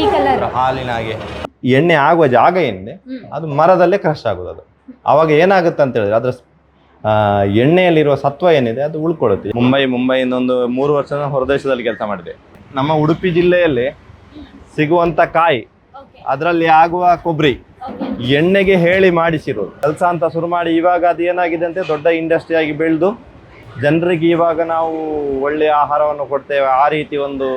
ಈ ಕಲರ್ ಹಾಲಿನ ಹಾಗೆ ಎಣ್ಣೆ ಆಗುವ ಜಾಗ ಏನಿದೆ ಅದು ಮರದಲ್ಲೇ ಕ್ರಶ್ ಆಗೋದು ಅದು. ಅವಾಗ ಏನಾಗುತ್ತೆ ಅಂತ ಹೇಳಿದ್ರೆ ಅದ್ರ ಎಣ್ಣೆಯಲ್ಲಿರುವ ಸತ್ವ ಏನಿದೆ ಅದು ಉಳ್ಕೊಳ್ಳುತ್ತೆ. ಮುಂಬೈ ಮುಂಬೈಯಿಂದ ಒಂದು ಮೂರು ವರ್ಷ ಹೊರದೇಶದಲ್ಲಿ ಕೆಲಸ ಮಾಡಿದೆ. ನಮ್ಮ ಉಡುಪಿ ಜಿಲ್ಲೆಯಲ್ಲಿ ಸಿಗುವಂತ ಕಾಯಿ ಅದರಲ್ಲಿ ಆಗುವ ಕೊಬ್ಬರಿ ಎಣ್ಣೆಗೆ ಹೇಳಿ ಮಾಡಿಸಿರೋದು. ಕೆಲಸ ಅಂತ ಶುರು ಮಾಡಿ ಇವಾಗ ಅದು ಏನಾಗಿದೆ ಅಂತ ದೊಡ್ಡ ಇಂಡಸ್ಟ್ರಿ ಆಗಿ ಬೆಳೆದು ಜನರಿಗೆ ಇವಾಗ ನಾವು ಒಳ್ಳೆಯ ಆಹಾರವನ್ನು ಕೊಡ್ತೇವೆ. ಆ ರೀತಿ ಒಂದು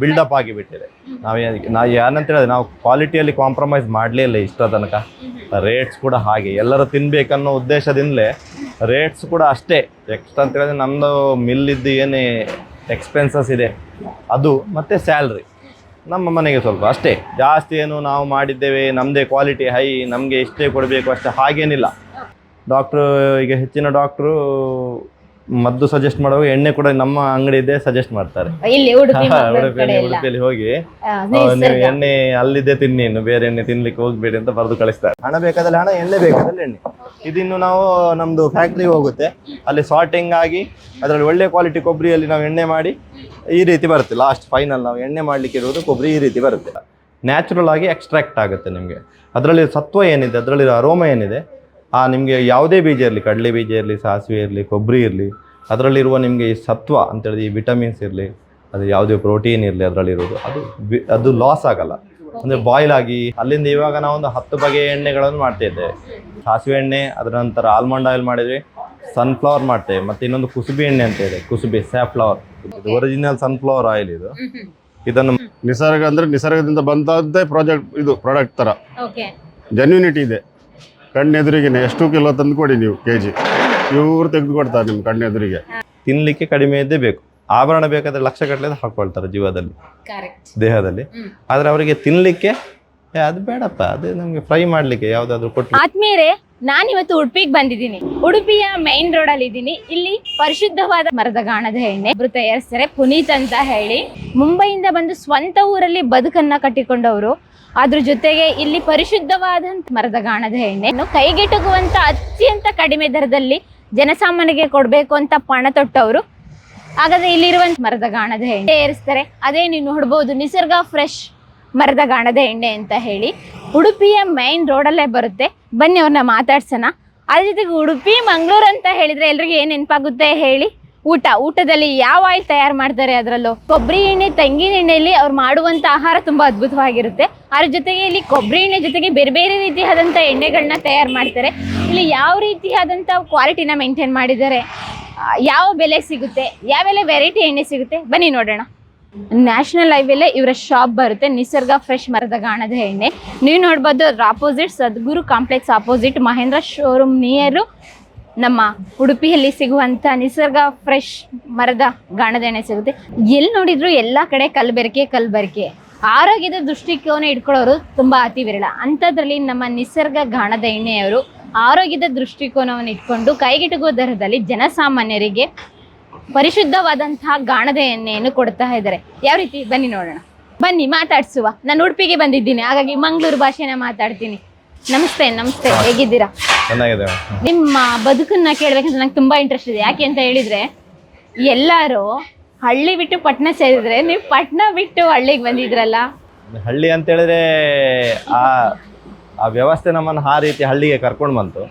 ಬಿಲ್ಡಪ್ ಆಗಿಬಿಟ್ಟಿದೆ. ನಾವು ನಾ ಏನಂತ ಹೇಳಿದ್ರೆ ನಾವು ಕ್ವಾಲಿಟಿಯಲ್ಲಿ ಕಾಂಪ್ರಮೈಸ್ ಮಾಡಲೇ ಇಲ್ಲ ಇಷ್ಟ ತನಕ. ರೇಟ್ಸ್ ಕೂಡ ಹಾಗೆ. ಎಲ್ಲರೂ ತಿನ್ಬೇಕನ್ನೋ ಉದ್ದೇಶದಿಂದಲೇ ರೇಟ್ಸ್ ಕೂಡ ಅಷ್ಟೇ. ಎಕ್ಸ್ಟ್ರಾ ಅಂತ ಹೇಳಿದ್ರೆ ನಮ್ಮದು ಮಿಲ್ಲಿದ್ದು ಏನೇ ಎಕ್ಸ್ಪೆನ್ಸಸ್ ಇದೆ, ಅದು ಮತ್ತು ಸ್ಯಾಲ್ರಿ ನಮ್ಮ ಮನೆಗೆ ಸ್ವಲ್ಪ ಅಷ್ಟೇ. ಜಾಸ್ತಿ ಏನು ನಾವು ಮಾಡಿದ್ದೇವೆ ನಮ್ಮದೇ ಕ್ವಾಲಿಟಿ ಹೈ ನಮಗೆ ಇಷ್ಟೇ ಕೊಡಬೇಕು ಅಷ್ಟೇ. ಹಾಗೇನಿಲ್ಲ. ಡಾಕ್ಟ್ರು ಈಗ ಹೆಚ್ಚಿನ ಡಾಕ್ಟ್ರು ಮದ್ದು ಸಜೆಸ್ಟ್ ಮಾಡುವಾಗ ಎಣ್ಣೆ ಕೂಡ ನಮ್ಮ ಅಂಗಡಿ ಇದೆ ಸಜೆಸ್ಟ್ ಮಾಡ್ತಾರೆ ಇಲ್ಲಿ ಉಡುಪಿ ಉಡುಪಿಯಲ್ಲಿ ಉಡುಪಿಯಲ್ಲಿ ಹೋಗಿ. ನೀವು. ಎಣ್ಣೆ ಅಲ್ಲಿದ್ದೇ ತಿನ್ನಿ ಇನ್ನು ಬೇರೆ ಎಣ್ಣೆ ತಿನ್ಲಿಕ್ಕೆ ಹೋಗ್ಬೇಡಿ ಅಂತ ಬರೆದು ಕಳಿಸ್ತಾರೆ. ಹಣ ಬೇಕಾದಲ್ಲಿ ಹಣ ಎಣ್ಣೆ ಬೇಕಾದಲ್ಲಿ ಎಣ್ಣೆ. ಇದಿನ್ನು ನಾವು ನಮ್ದು ಫ್ಯಾಕ್ಟ್ರಿ ಹೋಗುತ್ತೆ. ಅಲ್ಲಿ ಸಾರ್ಟಿಂಗ್ ಆಗಿ ಅದರಲ್ಲಿ ಒಳ್ಳೆ ಕ್ವಾಲಿಟಿ ಕೊಬ್ಬರಿಯಲ್ಲಿ ನಾವು ಎಣ್ಣೆ ಮಾಡಿ ಈ ರೀತಿ ಬರುತ್ತೆ. ಲಾಸ್ಟ್ ಫೈನಲ್ ನಾವು ಎಣ್ಣೆ ಮಾಡ್ಲಿಕ್ಕೆ ಇರುವುದು ಕೊಬ್ಬರಿ ಈ ರೀತಿ ಬರುತ್ತೆ. ನ್ಯಾಚುರಲ್ ಆಗಿ ಎಕ್ಸ್ಟ್ರಾಕ್ಟ್ ಆಗುತ್ತೆ ನಿಮಗೆ. ಅದರಲ್ಲಿ ಸತ್ವ ಏನಿದೆ ಅದರಲ್ಲಿ ಅರೋಮ ಏನಿದೆ ಆ ನಿಮಗೆ ಯಾವುದೇ ಬೀಜ ಇರಲಿ ಕಡಲೆ ಬೀಜ ಇರಲಿ ಸಾಸಿವೆ ಇರಲಿ ಕೊಬ್ಬರಿ ಇರಲಿ ಅದರಲ್ಲಿರುವ ನಿಮಗೆ ಈ ಸತ್ವ ಅಂತೇಳಿ ಈ ವಿಟಮಿನ್ಸ್ ಇರಲಿ ಅದು ಯಾವುದೇ ಪ್ರೋಟೀನ್ ಇರಲಿ ಅದರಲ್ಲಿರೋದು ಅದು ಬಿ- ಅದು ಲಾಸ್ ಆಗಲ್ಲ. ಅಂದರೆ ಬಾಯ್ಲ್ ಆಗಿ ಅಲ್ಲಿಂದ ಇವಾಗ ನಾವೊಂದು ಹತ್ತು ಬಗೆಯ ಎಣ್ಣೆಗಳನ್ನು ಮಾಡ್ತಾ ಇದ್ದೇವೆ. ಸಾಸಿವೆ ಎಣ್ಣೆ ಅದರ ನಂತರ ಆಲ್ಮಂಡ್ ಆಯಿಲ್ ಮಾಡಿದ್ವಿ ಸನ್ಫ್ಲವರ್ ಮಾಡ್ತೇವೆ ಮತ್ತು ಇನ್ನೊಂದು ಕುಸುಬಿ ಎಣ್ಣೆ ಅಂತ ಇದೆ ಕುಸುಬಿ ಸ್ಯಾಫ್ಲವರ್ ಇದು ಒರಿಜಿನಲ್ ಸನ್ಫ್ಲವರ್ ಆಯಿಲ್ ಇದು. ಇದನ್ನು ನಿಸರ್ಗ ಅಂದ್ರೆ ನಿಸರ್ಗದಿಂದ ಬಂದದ್ದೇ ಪ್ರಾಜೆಕ್ಟ್ ಇದು ಪ್ರಾಡಕ್ಟ್ ತರ ಓಕೆ ಜೆನ್ಯೂನಿಟಿ ಇದೆ. ಕಣ್ಣೆದುರಿಗೆ ಎಷ್ಟು ಕಿಲೋ ತಂದು ಕೊಡಿ ನೀವು ಕೆ ಜಿ ಇವ್ರು ತೆಗೆದು ಕೊಡ್ತಾರೆ ನಿಮ್ಮ ಕಣ್ಣೆದುರಿಗೆ. ತಿನ್ನಲಿಕ್ಕೆ ಕಡಿಮೆ ಇದ್ದೇ ಬೇಕು. ಆಭರಣ ಬೇಕಾದ್ರೆ ಲಕ್ಷ ಗಟ್ಟಲೆ ಹಾಕೊಳ್ತಾರೆ ಜೀವದಲ್ಲಿ ಕರೆಕ್ಟ್ ದೇಹದಲ್ಲಿ. ಆದ್ರೆ ಅವರಿಗೆ ತಿನ್ನಲಿಕ್ಕೆ ಏ ಅದು ಬೇಡಪ್ಪ ಅದು ನಮಗೆ ಫ್ರೈ ಮಾಡಲಿಕ್ಕೆ ಯಾವುದಾದ್ರೂ ಕೊಟ್ಟು ಆತ್ಮೀಯರೇ ನಾನಿವತ್ತು ಉಡುಪಿಗೆ ಬಂದಿದ್ದೀನಿ. ಉಡುಪಿಯ ಮೈನ್ ರೋಡ್ ಅಲ್ಲಿ ಇದ್ದೀನಿ. ಇಲ್ಲಿ ಪರಿಶುದ್ಧವಾದ ಮರದ ಗಾಣದ ಎಣ್ಣೆ ಇಬ್ರು ತಯಾರಿಸ್ತಾರೆ ಪುನೀತ್ ಅಂತ ಹೇಳಿ. ಮುಂಬೈಯಿಂದ ಬಂದು ಸ್ವಂತ ಊರಲ್ಲಿ ಬದುಕನ್ನ ಕಟ್ಟಿಕೊಂಡವರು ಅದ್ರ ಜೊತೆಗೆ ಇಲ್ಲಿ ಪರಿಶುದ್ಧವಾದಂತ ಮರದ ಗಾಣದ ಎಣ್ಣೆ. ಕೈಗೆಟುಕುವಂತ ಅತ್ಯಂತ ಕಡಿಮೆ ದರದಲ್ಲಿ ಜನಸಾಮಾನ್ಯರಿಗೆ ಕೊಡಬೇಕು ಅಂತ ಪಣ ತೊಟ್ಟವರು. ಹಾಗಾದ್ರೆ ಇಲ್ಲಿರುವಂತ ಮರದ ಗಾಣದ ಎಣ್ಣೆ ಏರಿಸ್ತಾರೆ. ಅದೇ ನೀವು ನೋಡ್ಬೋದು, ನಿಸರ್ಗ ಫ್ರೆಶ್ ಮರದ ಗಾಣದ ಎಣ್ಣೆ ಅಂತ ಹೇಳಿ. ಉಡುಪಿಯ ಮೈನ್ ರೋಡಲ್ಲೇ ಬರುತ್ತೆ. ಬನ್ನಿ ಅವ್ರನ್ನ ಮಾತಾಡ್ಸೋಣ. ಅದ್ರ ಜೊತೆಗೆ ಉಡುಪಿ, ಮಂಗಳೂರು ಅಂತ ಹೇಳಿದ್ರೆ ಎಲ್ರಿಗೂ ಏನು ನೆನಪಾಗುತ್ತೆ ಹೇಳಿ. ಊಟ, ಊಟದಲ್ಲಿ ಯಾವ ಆಯಿಲ್ ತಯಾರು ಮಾಡ್ತಾರೆ ಅದರಲ್ಲೂ? ಕೊಬ್ಬರಿ ಎಣ್ಣೆ, ತೆಂಗಿನ ಎಣ್ಣೆಯಲ್ಲಿ ಅವ್ರು ಮಾಡುವಂಥ ಆಹಾರ ತುಂಬ ಅದ್ಭುತವಾಗಿರುತ್ತೆ. ಅದ್ರ ಜೊತೆಗೆ ಇಲ್ಲಿ ಕೊಬ್ಬರಿ ಎಣ್ಣೆ ಜೊತೆಗೆ ಬೇರೆ ಬೇರೆ ರೀತಿಯಾದಂಥ ಎಣ್ಣೆಗಳನ್ನ ತಯಾರು ಮಾಡ್ತಾರೆ. ಇಲ್ಲಿ ಯಾವ ರೀತಿಯಾದಂಥ ಕ್ವಾಲಿಟಿನ ಮೇಂಟೈನ್ ಮಾಡಿದ್ದಾರೆ? ಯಾವ ಬೆಲೆ ಸಿಗುತ್ತೆ? ಯಾವೆಲ್ಲ ವೆರೈಟಿ ಎಣ್ಣೆ ಸಿಗುತ್ತೆ? ಬನ್ನಿ ನೋಡೋಣ. ನ್ಯಾಷನಲ್ ಹೈವೇಲೆ ಇವರ ಶಾಪ್ ಬರುತ್ತೆ, ನಿಸರ್ಗ ಫ್ರೆಶ್ ಮರದ ಗಾಣದ ಎಣ್ಣೆ. ನೀವು ನೋಡ್ಬೋದು ಅದ್ರ opposite Sadguru complex opposite Mahindra showroom near ನಮ್ಮ ಉಡುಪಿಯಲ್ಲಿ ಸಿಗುವಂಥ ನಿಸರ್ಗ ಫ್ರೆಶ್ ಮರದ ಗಾಣದ ಎಣ್ಣೆ ಸಿಗುತ್ತೆ. ಎಲ್ಲಿ ನೋಡಿದ್ರು ಎಲ್ಲ ಕಡೆ ಕಲ್ಬೆರಕೆ ಕಲ್ಬೆರಕೆ. ಆರೋಗ್ಯದ ದೃಷ್ಟಿಕೋನ ಇಟ್ಕೊಳ್ಳೋರು ತುಂಬ ಅತಿ ವಿರಳ. ಅಂಥದ್ರಲ್ಲಿ ನಮ್ಮ ನಿಸರ್ಗ ಗಾಣದ ಎಣ್ಣೆಯವರು ಆರೋಗ್ಯದ ದೃಷ್ಟಿಕೋನವನ್ನು ಇಟ್ಕೊಂಡು ಕೈಗೆಟುಕುವ ದರದಲ್ಲಿ ಜನಸಾಮಾನ್ಯರಿಗೆ ಪರಿಶುದ್ಧವಾದಂತಹ ಗಾಣದ ಎಣ್ಣೆಯನ್ನು ಕೊಡ್ತಾ ಇದ್ದಾರೆ. ಯಾವ ರೀತಿ? ಬನ್ನಿ ನೋಡೋಣ. ಬನ್ನಿ ಮಾತಾಡ್ಸುವ. ನಾನು ಉಡುಪಿಗೆ ಬಂದಿದ್ದೀನಿ. ಹಾಗಾಗಿ ಮಂಗಳೂರು ಭಾಷೆನ ಮಾತಾಡ್ತೀನಿ. ನಮಸ್ತೆ ನಮಸ್ತೆ. ಹೇಗಿದ್ದೀರಾ? ಚೆನ್ನಾಗಿದೆ ನಿಮ್ಮ ಬದುಕನ್ನ ಕೇಳ್ಬೇಕಂತ ನಂಗೆ ತುಂಬಾ ಇಂಟ್ರೆಸ್ಟ್ ಇದೆ. ಯಾಕೆ ಅಂತ ಹೇಳಿದ್ರೆ ಎಲ್ಲರೂ ಹಳ್ಳಿ ಬಿಟ್ಟು ಪಟ್ನ ಸೇರಿದ್ರೆ ನೀವು ಪಟ್ನ ಬಿಟ್ಟು ಹಳ್ಳಿಗೆ ಬಂದಿದ್ರಲ್ಲ? ಹಳ್ಳಿ ಅಂತ ಹೇಳಿದ್ರೆ ಆ ಆ ವ್ಯವಸ್ಥೆ ನಮ್ಮನ್ನು ಆ ರೀತಿ ಹಳ್ಳಿಗೆ ಕರ್ಕೊಂಡು ಬಂತು.